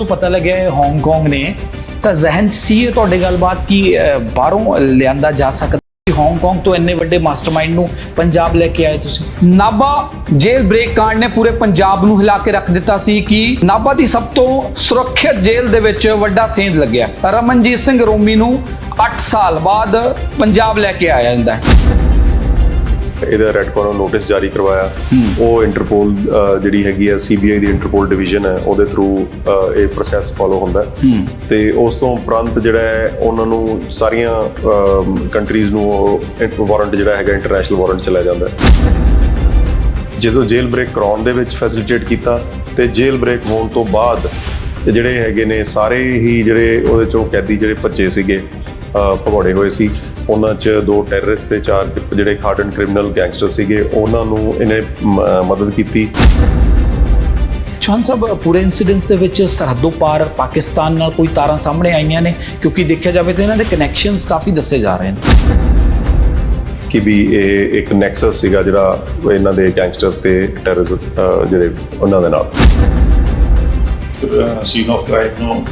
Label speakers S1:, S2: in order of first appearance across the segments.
S1: ਨੂੰ ਪਤਾ ਲੱਗਿਆ ਹੈ ਹਾਂਗਕਾਂਗ ਨੇ। ਤਾਂ ਜ਼ਹਿਨ ਸੀ ਇਹ ਤੁਹਾਡੇ ਗੱਲਬਾਤ ਕਿ ਬਾਹਰੋਂ ਲਿਆਂਦਾ ਜਾ ਸਕਦਾ ਹਾਂਗਕਾਂਗ ਤੋਂ ਇੰਨੇ ਵੱਡੇ ਮਾਸਟਰਮਾਈਂਡ ਨੂੰ ਪੰਜਾਬ ਲੈ ਕੇ ਆਏ ਤੁਸੀਂ? ਨਾਭਾ ਜੇਲ੍ਹ ਬ੍ਰੇਕ ਕਾਂਡ ਨੇ ਪੂਰੇ ਪੰਜਾਬ ਨੂੰ ਹਿਲਾ ਕੇ ਰੱਖ ਦਿੱਤਾ ਸੀ ਕਿ ਨਾਭਾ ਦੀ ਸਭ ਤੋਂ ਸੁਰੱਖਿਅਤ ਜੇਲ੍ਹ ਦੇ ਵਿੱਚ ਵੱਡਾ ਸੇਂਧ ਲੱਗਿਆ। ਰਮਨਜੀਤ ਸਿੰਘ ਰੋਮੀ ਨੂੰ 8 ਸਾਲ ਬਾਅਦ ਪੰਜਾਬ ਲੈ ਕੇ ਆਇਆ ਜਾਂਦਾ ਹੈ।
S2: ਇਹਦਾ ਰੈੱਡ ਕਾਰਨਰ ਨੋਟਿਸ ਜਾਰੀ ਕਰਵਾਇਆ। ਉਹ ਇੰਟਰਪੋਲ ਜਿਹੜੀ ਹੈਗੀ ਹੈ ਸੀਬੀਆਈ ਦੀ ਇੰਟਰਪੋਲ ਡਿਵੀਜ਼ਨ ਹੈ ਉਹਦੇ ਥਰੂ ਇਹ ਪ੍ਰੋਸੈਸ ਫਾਲੋ ਹੁੰਦਾ ਤੇ ਉਸ ਤੋਂ ਉਪਰੰਤ ਜਿਹੜਾ ਹੈ ਉਹਨਾਂ ਨੂੰ ਸਾਰੀਆਂ ਕੰਟਰੀਜ਼ ਨੂੰ ਵਾਰੰਟ ਜਿਹੜਾ ਹੈਗਾ ਇੰਟਰਨੈਸ਼ਨਲ ਵਾਰੰਟ ਚਲਾ ਜਾਂਦਾ ਜਦੋਂ ਜੇਲ੍ਹ ਬ੍ਰੇਕ ਕਰਾਉਣ ਦੇ ਵਿੱਚ ਫੈਸਿਲਿਟੇਟ ਕੀਤਾ ਤੇ ਜੇਲ੍ਹ ਬ੍ਰੇਕ ਹੋਣ ਤੋਂ ਬਾਅਦ ਜਿਹੜੇ ਹੈਗੇ ਨੇ ਸਾਰੇ ਹੀ ਜਿਹੜੇ ਉਹਦੇ ਚੋਂ ਕੈਦੀ ਜਿਹੜੇ ਭੱਜੇ ਸੀਗੇ ਭਗੌੜੇ ਹੋਏ ਸੀ ਉਹਨਾਂ 'ਚ ਦੋ ਟੈਰਰਿਸਟ ਤੇ ਚਾਰ ਜਿਹੜੇ ਹਾਰਡਨ ਕ੍ਰਿਮੀਨਲ ਗੈਂਗਸਟਰ ਸੀਗੇ ਉਹਨਾਂ ਨੂੰ ਇਹਨੇ ਮਦਦ ਕੀਤੀ।
S1: ਚੌਹਾਨ ਸਾਹਿਬ ਪੂਰੇ ਇਨਸੀਡੈਂਟਸ ਦੇ ਵਿੱਚ ਸਰਹੱਦੋਂ ਪਾਰ ਪਾਕਿਸਤਾਨ ਨਾਲ ਕੋਈ ਤਾਰਾਂ ਸਾਹਮਣੇ ਆਈਆਂ ਨੇ ਕਿਉਂਕਿ ਦੇਖਿਆ ਜਾਵੇ ਤਾਂ ਇਹਨਾਂ ਦੇ ਕਨੈਕਸ਼ਨਸ ਕਾਫੀ ਦੱਸੇ ਜਾ ਰਹੇ ਨੇ।
S2: ਕਿ ਵੀ ਇਹ ਇੱਕ ਨੈਕਸਸ ਸੀਗਾ ਜਿਹੜਾ ਇਹਨਾਂ ਦੇ ਗੈਂਗਸਟਰ ਤੇ ਟੈਰਰਿਸਟ ਜਿਹੜੇ ਉਹਨਾਂ ਦੇ ਨਾਲ।
S3: ਸੀਨ ਆਫ ਕ੍ਰਾਈਮ ਨੂੰ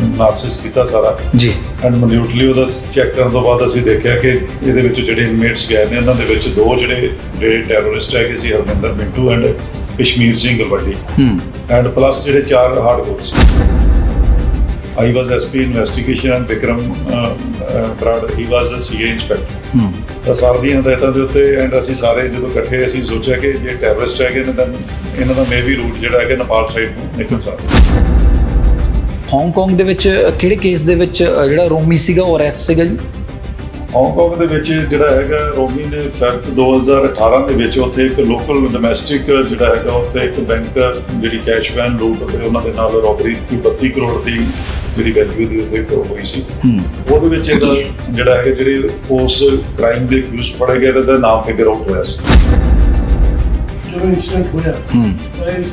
S3: ਨਾਰਸਿਸ ਕੀਤਾ ਸਾਰਾ।
S1: ਜੀ।
S3: ਐਂਡ ਮਨਿਊਟਲੀ ਉਹਦਾ ਚੈੱਕ ਕਰਨ ਤੋਂ ਬਾਅਦ ਅਸੀਂ ਦੇਖਿਆ ਕਿ ਇਹਦੇ ਵਿੱਚ ਜਿਹੜੇ ਇਨਮੇਟਸ ਗਏ ਨੇ ਉਹਨਾਂ ਦੇ ਵਿੱਚ ਦੋ ਜਿਹੜੇ ਜਿਹੜੇ ਟੈਰਰਿਸਟ ਹੈਗੇ ਸੀ ਹਰਮਿੰਦਰ ਮਿੰਟੂ ਐਂਡ ਕਸ਼ਮੀਰ ਸਿੰਘ ਗਲਵੱਡੀ
S1: ਹੂੰ।
S3: ਐਂਡ ਪਲੱਸ ਜਿਹੜੇ ਚਾਰ hardcore C I was SP investigation and Vikram Brar he was uh CIA inspector
S1: ਹੂੰ।
S3: ਤਾਂ ਸਰ ਦੀਆਂ ਹਦਾਇਤਾਂ ਦੇ ਉੱਤੇ ਐਂਡ ਅਸੀਂ ਸਾਰੇ ਜਦੋਂ ਇਕੱਠੇ ਅਸੀਂ ਸੋਚਿਆ ਕਿ ਜੇ ਟੈਰਰਿਸਟ ਹੈਗੇ ਨੇ ਤਾਂ ਇਹਨਾਂ ਦਾ ਮੇਬੀ ਰੂਟ ਜਿਹੜਾ ਹੈਗਾ ਨੇਪਾਲ ਸਾਈਡ ਨੂੰ ਨਿਕਲ ਸਕਦਾ।
S1: ਹਾਂਗਕਾਂਗ ਦੇ ਵਿੱਚ ਕਿਹੜੇ ਕੇਸ ਦੇ ਵਿੱਚ ਜਿਹੜਾ ਰੋਮੀ ਸੀਗਾ ਉਹ ਅਰੈਸਟ ਸੀਗਾ ਜੀ?
S3: ਹਾਂਗਕਾਂਗ ਦੇ ਵਿੱਚ ਜਿਹੜਾ ਹੈਗਾ ਰੋਮੀ ਨੇ ਫੈਬ 2018 ਦੇ ਵਿੱਚ ਉੱਥੇ ਇੱਕ ਲੋਕਲ ਡੋਮੈਸਟਿਕ ਜਿਹੜਾ ਹੈਗਾ ਉੱਥੇ ਇੱਕ ਬੈਂਕ ਜਿਹੜੀ ਕੈਸ਼ ਵੈਨ ਲੂਟ ਤੇ ਉਹਨਾਂ ਦੇ ਨਾਲ ਰੋਬਰੀ ਕੋਈ 32 ਕਰੋੜ ਦੀ ਜਿਹੜੀ ਵੈਲਿਊ ਦੀ ਉੱਥੇ ਹੋਈ ਸੀ। ਉਹਦੇ ਵਿੱਚ ਇਹਦਾ ਜਿਹੜਾ ਹੈਗਾ ਜਿਹੜੇ ਉਸ ਕ੍ਰਾਈਮ ਦੇ ਅਕਿਊਜ਼ ਫੜੇ ਗਏ ਤਾਂ ਇਹਦਾ ਨਾਮ ਫਿਗਰ ਆਊਟ ਹੋਇਆ ਸੀ।
S4: ਜਦੋਂ ਇਨਸੀਡੈਂਟ ਹੋਇਆ
S1: ਹੂੰ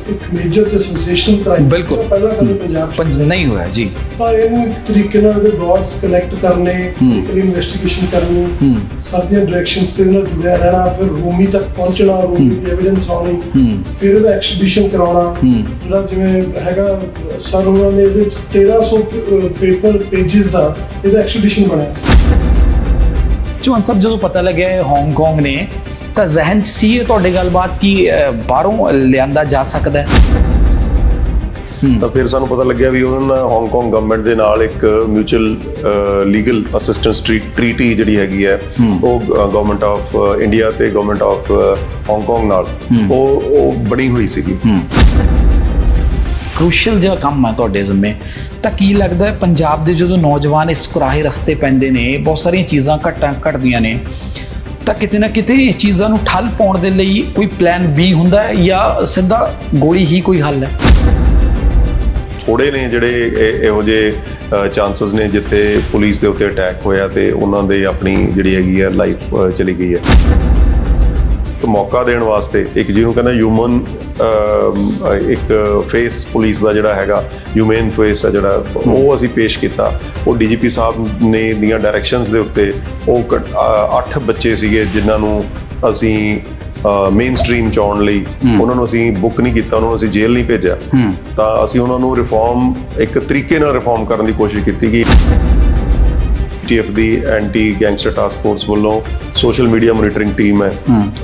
S4: ਇੱਕ ਮੇਜਰ ਤੇ ਸੈਂਸੇਸ਼ਨਲ ਕ੍ਰਾਈਮ
S1: ਬਿਲਕੁਲ।
S4: ਪਹਿਲਾਂ ਕਦੇ ਪੰਜਾਬ 'ਚ
S1: ਪੰਜ ਨਹੀਂ ਹੋਇਆ ਜੀ
S4: ਤਾਂ ਇਹਨੂੰ ਇੱਕ ਤਰੀਕੇ ਨਾਲ ਇਹਦੇ ਡਾਟਸ ਕਨੈਕਟ ਕਰਨੇ। ਇੱਕ ਇਨਵੈਸਟੀਗੇਸ਼ਨ ਕਰਨੀ ਸਾਰੀਆਂ ਡਾਇਰੈਕਸ਼ਨਸ ਤੇ ਨਾਲ ਜੁੜਿਆ ਰਹਿਣਾ ਫਿਰ ਰੂਮੀ ਤੱਕ ਪਹੁੰਚਣਾ ਰੂਮੀ ਦੀ ਐਵੀਡੈਂਸ ਆਉਣੀ ਫਿਰ ਇਹਦਾ ਐਕਸੀਬਿਸ਼ਨ ਕਰਾਉਣਾ ਜਿਹੜਾ ਜਿਵੇਂ ਹੈਗਾ ਸਰ ਉਹਨਾਂ ਨੇ ਇਹਦੇ ਵਿੱਚ 1300 ਪੇਪਰ ਪੇजेस ਦਾ ਇਹਦਾ ਐਕਸੀਬਿਸ਼ਨ ਬਣਿਆ ਸੀ
S1: ਚੌਹਾਨ ਸਾਹਿਬ ਜਦੋਂ ਪਤਾ ਲੱਗਿਆ ਇਹ ਹਾਂਗਕਾਂਗ ਨੇ ਤਾਂ ਜ਼ਹਿਨ 'ਚ ਸੀ ਇਹ ਤੁਹਾਡੇ ਗੱਲਬਾਤ ਕਿ ਬਾਹਰੋਂ ਲਿਆਂਦਾ ਜਾ ਸਕਦਾ ਹੈ?
S2: ਤਾਂ ਫਿਰ ਸਾਨੂੰ ਪਤਾ ਲੱਗਿਆ ਵੀ ਉਹਨਾਂ ਨਾਲ ਹਾਂਗਕਾਂਗ ਗਵਰਨਮੈਂਟ ਦੇ ਨਾਲ ਇੱਕ ਮਿਊਚੁਅਲ ਲੀਗਲ ਅਸਿਸਟੈਂਸ ਟ੍ਰੀਟੀ ਜਿਹੜੀ ਹੈਗੀ ਹੈ ਉਹ ਗਵਰਨਮੈਂਟ ਆਫ ਇੰਡੀਆ ਤੇ ਗਵਰਨਮੈਂਟ ਆਫ ਹਾਂਗਕਾਂਗ ਨਾਲ। ਉਹ ਉਹ ਬਣੀ ਹੋਈ ਸੀਗੀ।
S1: ਕ੍ਰੂਸ਼ੀਅਲ ਜਿਹਾ ਕੰਮ ਹੈ ਤੁਹਾਡੇ ਜ਼ਿੰਮੇ। ਤਾਂ ਕੀ ਲੱਗਦਾ ਹੈ ਪੰਜਾਬ ਦੇ ਜਦੋਂ ਨੌਜਵਾਨ ਇਸ ਕੁਰਾਹੇ ਰਸਤੇ ਪੈਂਦੇ ਨੇ ਬਹੁਤ ਸਾਰੀਆਂ ਚੀਜ਼ਾਂ ਘਟਾਂ ਘਟਦੀਆਂ ਨੇ। ਤਾਂ ਕਿਤੇ ਨਾ ਕਿਤੇ ਇਸ ਚੀਜ਼ਾਂ ਨੂੰ ਠੱਲ ਪਾਉਣ ਦੇ ਲਈ ਕੋਈ ਪਲਾਨ ਬੀ ਹੁੰਦਾ ਹੈ ਜਾਂ ਸਿੱਧਾ ਗੋਲੀ ਹੀ ਕੋਈ ਹੱਲ ਹੈ?
S2: ਥੋੜੇ ਨੇ ਜਿਹੜੇ ਇਹੋ ਜਿਹੇ ਚਾਂਸਸ ਨੇ ਜਿੱਥੇ ਪੁਲਿਸ ਦੇ ਉੱਤੇ ਅਟੈਕ ਹੋਇਆ ਤੇ ਉਹਨਾਂ ਦੇ ਆਪਣੀ ਜਿਹੜੀ ਹੈਗੀ ਹੈ ਲਾਈਫ ਚਲੀ ਗਈ ਹੈ। ਤੇ ਮੌਕਾ ਦੇਣ ਵਾਸਤੇ ਇੱਕ ਜਿਹਨੂੰ ਕਹਿੰਦਾ ਹਿਊਮਨ ਇੱਕ ਫੇਸ ਪੁਲਿਸ ਦਾ ਜਿਹੜਾ ਹੈਗਾ ਹਿਊਮਨ ਫੇਸ ਹੈ ਜਿਹੜਾ ਉਹ ਅਸੀਂ ਪੇਸ਼ ਕੀਤਾ। ਉਹ ਡੀਜੀਪੀ ਸਾਹਿਬ ਨੇ ਦੀਆਂ ਡਾਇਰੈਕਸ਼ਨਸ ਦੇ ਉੱਤੇ ਉਹ 8 ਬੱਚੇ ਸੀਗੇ ਜਿਨ੍ਹਾਂ ਨੂੰ ਅਸੀਂ ਮੇਨ ਸਟ੍ਰੀਮ ਚ ਆਉਣ ਲਈ ਉਹਨਾਂ ਨੂੰ ਅਸੀਂ ਬੁੱਕ ਨਹੀਂ ਕੀਤਾ ਉਹਨਾਂ ਨੂੰ ਅਸੀਂ ਜੇਲ੍ਹ ਨਹੀਂ ਭੇਜਿਆ। ਤਾਂ ਅਸੀਂ ਉਹਨਾਂ ਨੂੰ ਰਿਫਾਰਮ ਇੱਕ ਤਰੀਕੇ ਨਾਲ ਰਿਫਾਰਮ ਕਰਨ ਦੀ ਕੋਸ਼ਿਸ਼ ਕੀਤੀ ਕਿ ਟੀਐਫ ਦੀ ਐਂਟੀ ਗੈਂਗਸਟਰ ਟਾਸਕ ਫੋਰਸ ਵੱਲੋਂ ਸੋਸ਼ਲ ਮੀਡੀਆ ਮੋਨੀਟਰਿੰਗ ਟੀਮ ਹੈ।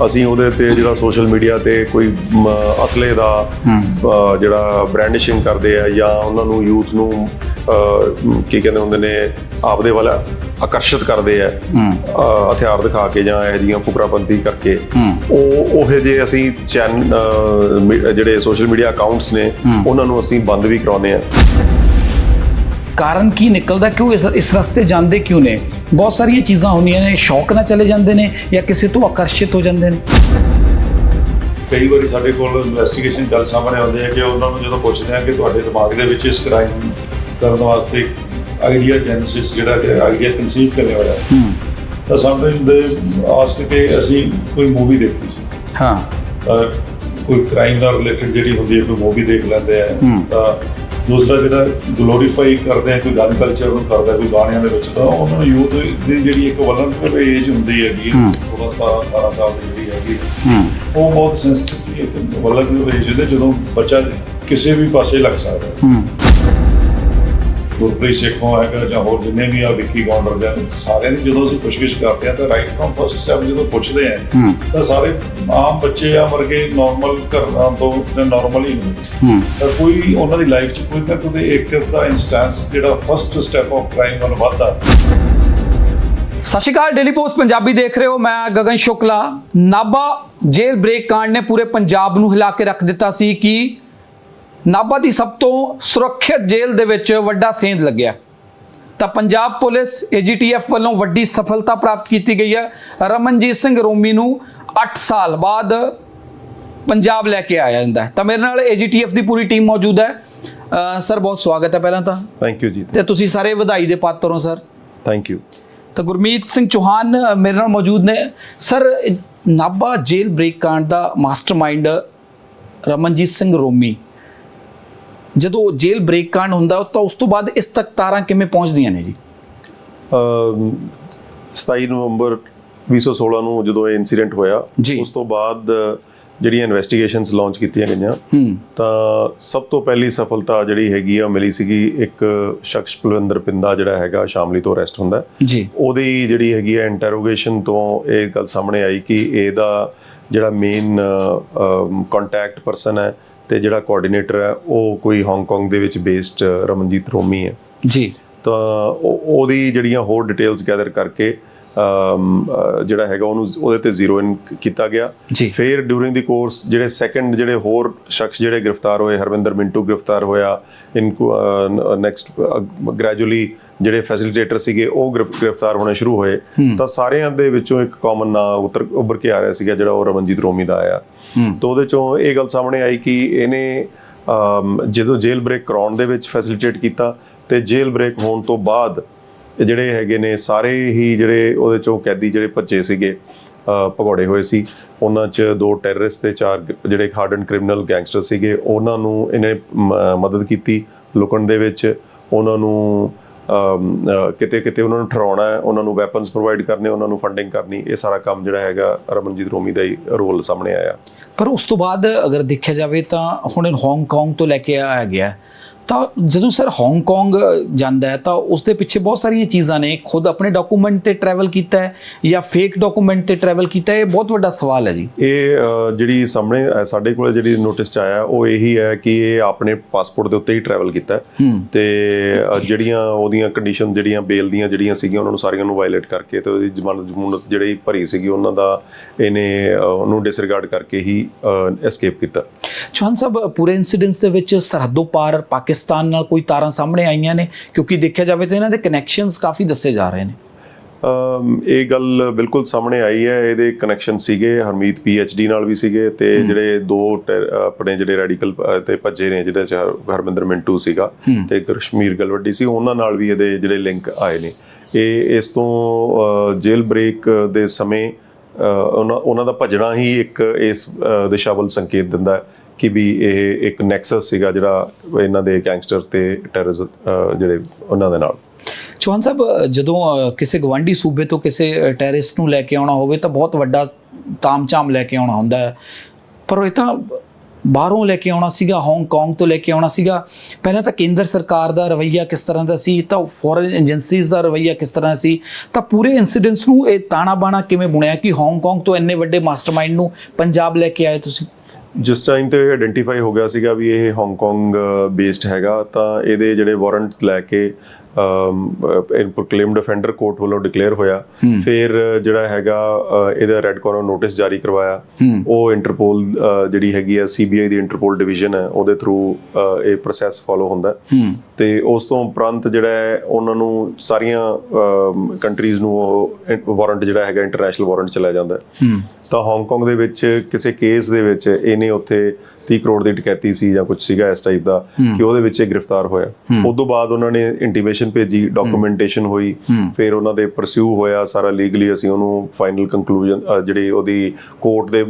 S2: ਅਸੀਂ ਉਹਦੇ ਤੇ ਜਿਹੜਾ ਸੋਸ਼ਲ ਮੀਡੀਆ ਤੇ ਕੋਈ ਅਸਲੇ ਦਾ ਜਿਹੜਾ ਬ੍ਰਾਂਡਿਸ਼ਿੰਗ ਕਰਦੇ ਆ ਜਾਂ ਉਹਨਾਂ ਨੂੰ ਯੂਥ ਨੂੰ ਕੀ ਕਹਿੰਦੇ ਹੁੰਦੇ ਨੇ ਆਪਦੇ ਵੱਲ ਆਕਰਸ਼ਿਤ ਕਰਦੇ ਆ ਹਥਿਆਰ ਦਿਖਾ ਕੇ ਜਾਂ ਇਹ ਜੀਆਂ ਫੁਕਰਾਪੰਤੀ ਕਰਕੇ। ਉਹ ਉਹੇ ਜੇ ਅਸੀਂ ਚੈਨ ਜਿਹੜੇ ਸੋਸ਼ਲ ਮੀਡੀਆ ਅਕਾਊਂਟਸ ਨੇ ਉਹਨਾਂ ਨੂੰ ਅਸੀਂ ਬੰਦ ਵੀ ਕਰਾਉਨੇ ਆ।
S1: ਕਾਰਨ ਕੀ ਨਿਕਲਦਾ ਕਿਉਂ ਇਸ ਇਸ ਰਸਤੇ ਜਾਂਦੇ ਕਿਉਂ ਨੇ? ਬਹੁਤ ਸਾਰੀਆਂ ਚੀਜ਼ਾਂ ਹੁੰਦੀਆਂ ਨੇ ਸ਼ੌਕ ਨਾਲ ਚਲੇ ਜਾਂਦੇ ਨੇ ਜਾਂ ਕਿਸੇ ਤੋਂ ਆਕਰਸ਼ਿਤ ਹੋ ਜਾਂਦੇ ਨੇ।
S3: ਕਈ ਵਾਰੀ ਸਾਡੇ ਕੋਲ ਇਨਵੈਸਟੀਗੇਸ਼ਨ ਗੱਲ ਸਾਹਮਣੇ ਆਉਂਦੀ ਹੈ ਕਿ ਉਹਨਾਂ ਨੂੰ ਜਦੋਂ ਪੁੱਛਦੇ ਆ ਕਿ ਤੁਹਾਡੇ ਦਿਮਾਗ ਦੇ ਵਿੱਚ ਇਸ ਕ੍ਰਾਈਮ ਕਰਨ ਵਾਸਤੇ ਆਈਡੀਆ ਜੈਨਸਿਸ ਜਿਹੜਾ ਕਿ ਆਈਡੀਆ ਕਨਸੀਵ ਕਰਨੇ ਵਾਲਾ
S1: ਹੂੰ।
S3: ਤਾਂ ਸਮਟਾਈਮ ਦੇ ਆਸਕ ਕੇ ਅਸੀਂ ਕੋਈ ਮੂਵੀ ਦੇਖੀ ਸੀ।
S1: ਹਾਂ।
S3: ਤਾਂ ਕੋਈ ਕ੍ਰਾਈਮ ਨਾਲ ਰਿਲੇਟਡ ਜਿਹੜੀ ਹੁੰਦੀ ਹੈ ਕੋਈ ਮੂਵੀ ਦੇਖ ਲੈਂਦੇ ਆ। ਤਾਂ ਦੂਸਰਾ ਜਿਹੜਾ ਗਲੋਰੀਫਾਈ ਕਰਦੇ ਆ ਕੋਈ ਗਨ ਕਲਚਰ ਨੂੰ ਕਰਦਾ ਕੋਈ ਗਾਣਿਆਂ ਦੇ ਵਿੱਚ ਤਾਂ ਉਹਨਾਂ ਨੂੰ ਯੂਥ ਦੀ ਜਿਹੜੀ ਇੱਕ ਵਲਨਰੇਬਲ ਏਜ ਹੁੰਦੀ ਹੈਗੀ
S1: ਹੂੰ।
S3: 16 17 18 ਸਾਲ ਦੀ ਜਿਹੜੀ ਹੈਗੀ
S1: ਹੂੰ।
S3: ਉਹ ਬਹੁਤ ਸੈਂਸਿਟਿਵ ਇੱਕ ਵਲਨਰੇਬਲ ਏਜ ਹੈ ਜਦੋਂ ਬੱਚਾ ਕਿਸੇ ਵੀ ਪਾਸੇ ਲੱਗ ਸਕਦਾ ਹੈ।
S1: ਹੂੰ।
S3: ਗੁਰਪ੍ਰੀਤ ਸੇਖੋਂ ਹੈਗਾ ਜਾਂ ਹੋਰ ਜਿੰਨੇ ਵੀ ਆ ਵਿੱਕੀ ਗੌਂਡਰ ਦੇ ਸਾਰਿਆਂ ਦੀ ਜਦੋਂ ਅਸੀਂ ਪੁੱਛਗਿੱਛ ਕਰਦੇ ਆ ਤਾਂ ਰਾਈਟ ਫਰਮ ਫਸਟ ਸਟੈਪ ਜਦੋਂ ਪੁੱਛਦੇ ਆ ਤਾਂ ਸਾਰੇ ਆਮ ਬੱਚੇ ਆ ਵਰਗੇ ਨਾਰਮਲ ਘਰਾਂ ਤੋਂ ਨਾਰਮਲ ਹੀ ਨੇ
S1: ਹੂੰ।
S3: ਤਾਂ ਕੋਈ ਉਹਨਾਂ ਦੀ ਲਾਈਫ 'ਚ ਕੋਈ ਨਾ ਕੋਈ ਇੱਕ ਦਾ ਇਨਸਟੈਂਸ ਜਿਹੜਾ ਫਸਟ ਸਟੈਪ ਆਫ ਕ੍ਰਾਈਮ ਵੱਲ ਵੱਧਦਾ।
S1: ਸਤਿ ਸ਼੍ਰੀ ਅਕਾਲ ਡੇਲੀ ਪੋਸਟ ਪੰਜਾਬੀ ਦੇਖ ਰਹੇ ਹੋ ਮੈਂ ਗਗਨ ਸ਼ੁਕਲਾ। ਨਾਭਾ ਜੇਲ੍ਹ ਬ੍ਰੇਕ ਕਾਂਡ ਨੇ ਪੂਰੇ ਪੰਜਾਬ ਨੂੰ ਹਿਲਾ ਕੇ ਰੱਖ ਦਿੱਤਾ ਸੀ ਕਿ ਨਾਭਾ ਦੀ ਸਭ ਤੋਂ ਸੁਰੱਖਿਅਤ ਜੇਲ੍ਹ ਦੇ ਵਿੱਚ ਵੱਡਾ ਸੇਂਧ ਲੱਗਿਆ। ਤਾਂ ਪੰਜਾਬ ਪੁਲਿਸ ਏਜੀਟੀਐਫ ਵੱਲੋਂ ਵੱਡੀ ਸਫਲਤਾ ਪ੍ਰਾਪਤ ਕੀਤੀ ਗਈ ਹੈ। ਰਮਨਜੀਤ ਸਿੰਘ ਰੋਮੀ ਨੂੰ 8 ਸਾਲ ਬਾਅਦ ਪੰਜਾਬ ਲੈ ਕੇ ਆਇਆ ਜਾਂਦਾ ਤਾਂ ਮੇਰੇ ਨਾਲ ਏਜੀਟੀਐਫ ਦੀ ਪੂਰੀ ਟੀਮ ਮੌਜੂਦ ਹੈ। ਸਰ ਬਹੁਤ ਸਵਾਗਤ ਹੈ ਪਹਿਲਾਂ ਤਾਂ।
S2: ਥੈਂਕ ਯੂ ਜੀ।
S1: ਤੇ ਤੁਸੀਂ ਸਾਰੇ ਵਧਾਈ ਦੇ ਪਾਤਰ ਹੋ ਸਰ।
S2: ਥੈਂਕ ਯੂ
S1: ਤਾਂ ਗੁਰਮੀਤ ਸਿੰਘ ਚੌਹਾਨ ਮੇਰੇ ਨਾਲ ਮੌਜੂਦ ਨੇ। ਸਰ ਨਾਭਾ ਜੇਲ੍ਹ ਬ੍ਰੇਕ ਕਾਂਡ ਦਾ ਮਾਸਟਰਮਾਈਂਡ ਰਮਨਜੀਤ ਸਿੰਘ ਰੋਮੀ ਜਦੋਂ ਜੇਲ੍ਹ ਬ੍ਰੇਕ ਕਾਂਡ ਹੁੰਦਾ ਤਾਂ ਉਸ ਤੋਂ ਬਾਅਦ ਇਸ ਤੱਕ ਤਾਰਾਂ ਕਿਵੇਂ ਪਹੁੰਚਦੀਆਂ ਨੇ ਜੀ
S2: ਅਮ 27 ਨਵੰਬਰ 2016 ਨੂੰ ਜਦੋਂ ਇਹ ਇਨਸੀਡੈਂਟ ਹੋਇਆ। ਉਸ ਤੋਂ ਬਾਅਦ ਜਿਹੜੀਆਂ ਇਨਵੈਸਟੀਗੇਸ਼ਨਸ ਲਾਂਚ ਕੀਤੀਆਂ ਗਈਆਂ ਤਾਂ ਸਭ ਤੋਂ ਪਹਿਲੀ ਸਫਲਤਾ ਜਿਹੜੀ ਹੈਗੀ ਆ ਮਿਲੀ ਸੀਗੀ ਇੱਕ ਸ਼ਖਸ ਪਲਵਿੰਦਰ ਪਿੰਦਾ ਜਿਹੜਾ ਹੈਗਾ ਸ਼ਾਮਲੀ ਤੋਂ ਅਰੈਸਟ ਹੁੰਦਾ।
S1: ਜੀ
S2: ਉਹਦੀ ਜਿਹੜੀ ਹੈਗੀ ਹੈ ਇੰਟਰੋਗੇਸ਼ਨ ਤੋਂ ਇਹ ਗੱਲ ਸਾਹਮਣੇ ਆਈ ਕਿ ਇਹਦਾ ਜਿਹੜਾ ਮੇਨ ਕੰਟੈਕਟ ਪਰਸਨ ਹੈ ਤੇ ਜਿਹੜਾ ਕੋਆਰਡੀਨੇਟਰ ਹੈ ਉਹ ਕੋਈ ਹਾਂਗਕਾਂਗ ਦੇ ਵਿੱਚ ਬੇਸਡ ਰਮਨਜੀਤ ਰੋਮੀ ਹੈ।
S1: ਜੀ।
S2: ਤਾਂ ਉਹ- ਉਹਦੀ ਜਿਹੜੀਆਂ ਹੋਰ ਡਿਟੇਲਸ ਗੈਦਰ ਕਰਕੇ ਜਿਹੜਾ ਹੈਗਾ ਉਹਨੂੰ ਉਹਦੇ ਤੇ ਜ਼ੀਰੋ ਇਨ ਕੀਤਾ ਗਿਆ। ਫਿਰ ਡਿਊਰਿੰਗ ਦੀ ਕੋਰਸ ਜਿਹੜੇ ਸੈਕੰਡ ਜਿਹੜੇ ਹੋਰ ਸ਼ਖਸ ਜਿਹੜੇ ਗ੍ਰਿਫਤਾਰ ਹੋਏ ਹਰਵਿੰਦਰ ਮਿੰਟੂ ਗ੍ਰਿਫਤਾਰ ਹੋਇਆ ਇਨ ਨੈਕਸਟ ਗ੍ਰੈਜੂਅਲੀ ਜਿਹੜੇ ਫੈਸਿਲਿਟੇਟਰ ਸੀਗੇ ਉਹ ਗ੍ਰਿਫ- ਗ੍ਰਿਫਤਾਰ ਹੋਣੇ ਸ਼ੁਰੂ ਹੋਏ। ਤਾਂ ਸਾਰਿਆਂ ਦੇ ਵਿੱਚੋਂ ਇੱਕ ਕਾਮਨ ਨਾਂ ਉਤਰ ਉੱਭਰ ਕੇ ਆ ਰਿਹਾ ਸੀਗਾ ਜਿਹੜਾ ਉਹ ਰਮਨਜੀਤ ਰੋਮੀ ਦਾ ਆਇਆ। ਤਾਂ ਉਹਦੇ ਚੋਂ ਇਹ ਗੱਲ ਸਾਹਮਣੇ ਆਈ ਕਿ ਇਹਨੇ ਜਦੋਂ ਜੇਲ੍ਹ ਬ੍ਰੇਕ ਕਰਾਉਣ ਦੇ ਵਿੱਚ ਫੈਸਿਲਿਟੇਟ ਕੀਤਾ ਤੇ ਜੇਲ੍ਹ ਬ੍ਰੇਕ ਹੋਣ ਤੋਂ ਬਾਅਦ ਜਿਹੜੇ ਹੈਗੇ ਨੇ ਸਾਰੇ ਹੀ ਜਿਹੜੇ ਉਹਦੇ ਚੋਂ ਕੈਦੀ ਜਿਹੜੇ ਭੱਜੇ ਸੀਗੇ ਭਗੌੜੇ ਹੋਏ ਸੀ, ਉਹਨਾਂ 'ਚ ਦੋ ਟੈਰਰਿਸਟ ਤੇ ਚਾਰ ਗ- ਜਿਹੜੇ ਹਾਰਡਨ ਕ੍ਰਿਮੀਨਲ ਗੈਂਗਸਟਰ ਸੀਗੇ, ਉਹਨਾਂ ਨੂੰ ਇਹਨੇ ਮਦਦ ਕੀਤੀ ਲੁਕਣ ਦੇ ਵਿੱਚ, ਉਹਨਾਂ ਨੂੰ ਕਿਤੇ ਕਿਤੇ ਉਹਨਾਂ ਨੂੰ ਠਰਾਉਣਾ ਉਹਨਾਂ ਨੂੰ ਵੈਪਨਸ ਪ੍ਰੋਵਾਈਡ ਕਰਨੇ, ਉਹਨਾਂ ਨੂੰ ਫੰਡਿੰਗ ਕਰਨੀ, ਇਹ ਸਾਰਾ ਕੰਮ ਜਿਹੜਾ ਹੈਗਾ ਰਮਨਜੀਤ ਰੋਮੀ ਦਾ ਹੀ ਰੋਲ ਸਾਹਮਣੇ ਆਇਆ।
S1: ਪਰ ਉਸ ਤੋਂ ਬਾਅਦ ਅਗਰ ਦੇਖਿਆ ਜਾਵੇ ਤਾਂ ਹੁਣ ਹਾਂਗਕਾਂਗ ਤੋਂ ਲੈ ਕੇ ਆਇਆ ਗਿਆ ਤਾਂ ਜਦੋਂ ਸਰ ਹਾਂਗਕਾਂਗ ਜਾਂਦਾ ਹੈ ਤਾਂ ਉਸ ਦੇ ਪਿੱਛੇ ਬਹੁਤ ਸਾਰੀਆਂ ਚੀਜ਼ਾਂ ਨੇ। ਖੁਦ ਆਪਣੇ ਡਾਕੂਮੈਂਟ ਤੇ ਟਰੈਵਲ ਕੀਤਾ ਹੈ ਜਾਂ ਫੇਕ ਡਾਕੂਮੈਂਟ ਤੇ ਟਰੈਵਲ ਕੀਤਾ ਹੈ ਇਹ ਬਹੁਤ ਵੱਡਾ ਸਵਾਲ ਹੈ ਜੀ।
S2: ਇਹ ਜਿਹੜੀ ਸਾਹਮਣੇ ਸਾਡੇ ਕੋਲ ਜਿਹੜੀ ਨੋਟਿਸ ਚ ਆਇਆ ਉਹ ਇਹੀ ਹੈ ਕਿ ਇਹ ਆਪਣੇ ਪਾਸਪੋਰਟ ਦੇ ਉੱਤੇ ਹੀ ਟਰੈਵਲ ਕੀਤਾ ਤੇ ਜਿਹੜੀਆਂ ਉਹਦੀਆਂ ਕੰਡੀਸ਼ਨ ਜਿਹੜੀਆਂ ਬੇਲ ਦੀਆਂ ਜਿਹੜੀਆਂ ਸੀਗੀਆਂ ਉਹਨਾਂ ਨੂੰ ਸਾਰੀਆਂ ਨੂੰ ਵਾਇਲੇਟ ਕਰਕੇ ਤੇ ਉਹਦੀ ਜ਼ਮਾਨਤ ਜ਼ਮੂਨਤ ਜਿਹੜੀ ਭਰੀ ਸੀਗੀ ਉਹਨਾਂ ਦਾ ਇਹਨੇ ਉਹਨੂੰ ਡਿਸਰਿਗਾਰਡ ਕਰਕੇ ਹੀ ਐਸਕੇਪ ਕੀਤਾ।
S1: ਚੌਹਾਨ ਸਾਹਿਬ ਪੂਰੇ ਇਨਸੀਡੈਂਟਸ ਦੇ ਵਿੱਚ ਸਰਹੱਦੋਂ ਪਾਰ ਪਾਕਿਸਤਾਨ ਨਾਲ ਕੋਈ ਤਾਰਾਂ ਸਾਹਮਣੇ ਆਈਆਂ ਨੇ? ਕਿਉਂਕਿ ਦੇਖਿਆ ਜਾਵੇ ਤਾਂ ਇਹਨਾਂ ਦੇ ਕਨੈਕਸ਼ਨਸ ਕਾਫੀ ਦੱਸੇ ਜਾ ਰਹੇ ਨੇ।
S2: ਇਹ ਗੱਲ ਬਿਲਕੁਲ ਸਾਹਮਣੇ ਆਈ ਹੈ। ਇਹਦੇ ਕਨੈਕਸ਼ਨ ਸੀਗੇ ਹਰਮੀਤ ਡੀ ਨਾਲ ਵੀ ਸੀਗੇ ਤੇ ਜਿਹੜੇ ਦੋ ਆਪਣੇ ਜਿਹੜੇ ਰੈਡੀਕਲ ਤੇ ਭੱਜੇ ਨੇ ਜਿਹਦੇ ਚ ਹਰ- ਹਰਮਿੰਦਰ ਮਿੰਟੂ ਸੀਗਾ ਤੇ ਕਸ਼ਮੀਰ ਗਲਵੱਡੀ ਸੀ ਉਹਨਾਂ ਨਾਲ ਵੀ ਇਹਦੇ ਜਿਹੜੇ ਲਿੰਕ ਆਏ ਨੇ। ਇਹ ਇਸ ਤੋਂ ਅ, ਜੇਲ੍ਹ ਬ੍ਰੇਕ ਦੇ ਸਮੇਂ ਉਹਨਾਂ ਉਹਨਾਂ ਦਾ ਭੱਜਣਾ ਹੀ ਇੱਕ ਇਸ ਦਿਸ਼ਾ ਵੱਲ ਸੰਕੇਤ ਦਿੰਦਾ ਹੈ। ਕਿ ਵੀ ਇਹ ਇੱਕ ਨੈਕਸਸ ਸੀਗਾ ਜਿਹੜਾ ਇਹਨਾਂ ਦੇ ਗੈਂਗਸਟਰ ਤੇ ਟੈਰਰਿਸਟ ਜਿਹੜੇ ਉਹਨਾਂ ਦੇ ਨਾਲ।
S1: ਚੌਹਾਨ ਸਾਹਿਬ ਜਦੋਂ ਕਿਸੇ ਗਵਾਂਢੀ ਸੂਬੇ ਤੋਂ ਕਿਸੇ ਟੈਰਰਿਸਟ ਨੂੰ ਲੈ ਕੇ ਆਉਣਾ ਹੋਵੇ ਤਾਂ ਬਹੁਤ ਵੱਡਾ ਤਾਮਝਾਮ ਲੈ ਕੇ ਆਉਣਾ ਹੁੰਦਾ ਹੈ। ਪਰ ਇਹ ਤਾਂ ਬਾਹਰੋਂ ਲੈ ਕੇ ਆਉਣਾ ਸੀਗਾ ਹਾਂਗਕਾਂਗ ਤੋਂ ਲੈ ਕੇ ਆਉਣਾ ਸੀਗਾ। ਪਹਿਲਾਂ ਤਾਂ ਕੇਂਦਰ ਸਰਕਾਰ ਦਾ ਰਵੱਈਆ ਕਿਸ ਤਰ੍ਹਾਂ ਦਾ ਸੀ, ਤਾਂ ਫੋਰਨ ਏਜੰਸੀਜ਼ ਦਾ ਰਵੱਈਆ ਕਿਸ ਤਰ੍ਹਾਂ ਸੀ, ਤਾਂ ਪੂਰੇ ਇਨਸੀਡੈਂਟਸ ਨੂੰ ਇਹ ਤਾਣਾ ਬਾਣਾ ਕਿਵੇਂ ਬੁਣਿਆ ਕਿ ਹਾਂਗਕਾਂਗ ਤੋਂ ਇੰਨੇ ਵੱਡੇ ਮਾਸਟਰਮਾਈਂਡ ਨੂੰ ਪੰਜਾਬ ਲੈ ਕੇ ਆਏ ਤੁਸੀਂ?
S2: ਜਿਸ ਟਾਈਮ ਤੇ ਆਇਡੈਂਟੀਫਾਈ ਹੋ ਗਿਆ ਸੀਗਾ ਵੀ ਇਹ ਹਾਂਗਕਾਂਗ ਬੇਸਡ ਹੈਗਾ, ਤਾਂ ਇਹਦੇ ਜਿਹੜੇ ਵਾਰੰਟ ਲੈ ਕੇ ਇਨ ਪ੍ਰੋਕਲੇਮਡ ਅਫੈਂਡਰ ਕੋਰਟ ਵੱਲੋਂ ਡਿਕਲੇਅਰ ਹੋਇਆ। ਫਿਰ ਜਿਹੜਾ ਹੈਗਾ ਇਹਦਾ ਰੈੱਡ ਕਾਰਨਰ ਨੋਟਿਸ ਜਾਰੀ ਕਰਵਾਇਆ। ਉਹ ਇੰਟਰਪੋਲ ਜਿਹੜੀ ਹੈਗੀ ਹੈ ਸੀਬੀਆਈ ਦੀ ਇੰਟਰਪੋਲ ਡਿਵੀਜ਼ਨ ਹੈ ਉਹਦੇ ਥਰੂ ਇਹ ਪ੍ਰੋਸੈਸ ਫਾਲੋ ਹੁੰਦਾ ਤੇ ਉਸ ਤੋਂ ਉਪਰੰਤ ਜਿਹੜਾ ਹੈ ਉਹਨਾਂ ਨੂੰ ਸਾਰੀਆਂ ਕੰਟਰੀਜ਼ ਨੂੰ ਉਹ ਵਾਰੰਟ ਜਿਹੜਾ ਹੈਗਾ ਇੰਟਰਨੈਸ਼ਨਲ ਵਾਰੰਟ ਚਲਾ ਜਾਂਦਾ ਤਾਂ ਹਾਂਗਕਾਂਗ ਦੇ ਵਿੱਚ ਕਿਸੇ ਕੇਸ ਦੇ ਵਿੱਚ ਇਹਨੇ ਉੱਥੇ 30 ਕਰੋੜ ਦੀ ਡਕੈਤੀ ਸੀ ਜਾਂ ਕੁਝ ਸੀਗਾ ਇਸ ਟਾਈਪ ਦਾ ਕਿ ਉਹਦੇ ਵਿੱਚ ਇਹ ਗ੍ਰਿਫਤਾਰ ਹੋਇਆ। ਉਸ ਤੋਂ ਬਾਅਦ ਉਹਨਾਂ ਨੇ ਇੰਟੀਮੇਸ਼ਨ ਭੇਜੀ ਡਾਕੂਮੈਂਟੇਸ਼ਨ ਹੋਈ ਫਿਰ ਉਹਨਾਂ ਦੇ ਪਰਸਿਊ ਹੋਇਆ ਸਾਰਾ ਲੀਗਲੀ ਅਸੀਂ ਉਹਨੂੰ ਫਾਈਨਲ ਕੰਕਲੂਜਨ ਜਿਹੜੀ ਉਹਦੀ ਕੋਰਟ ਦੇ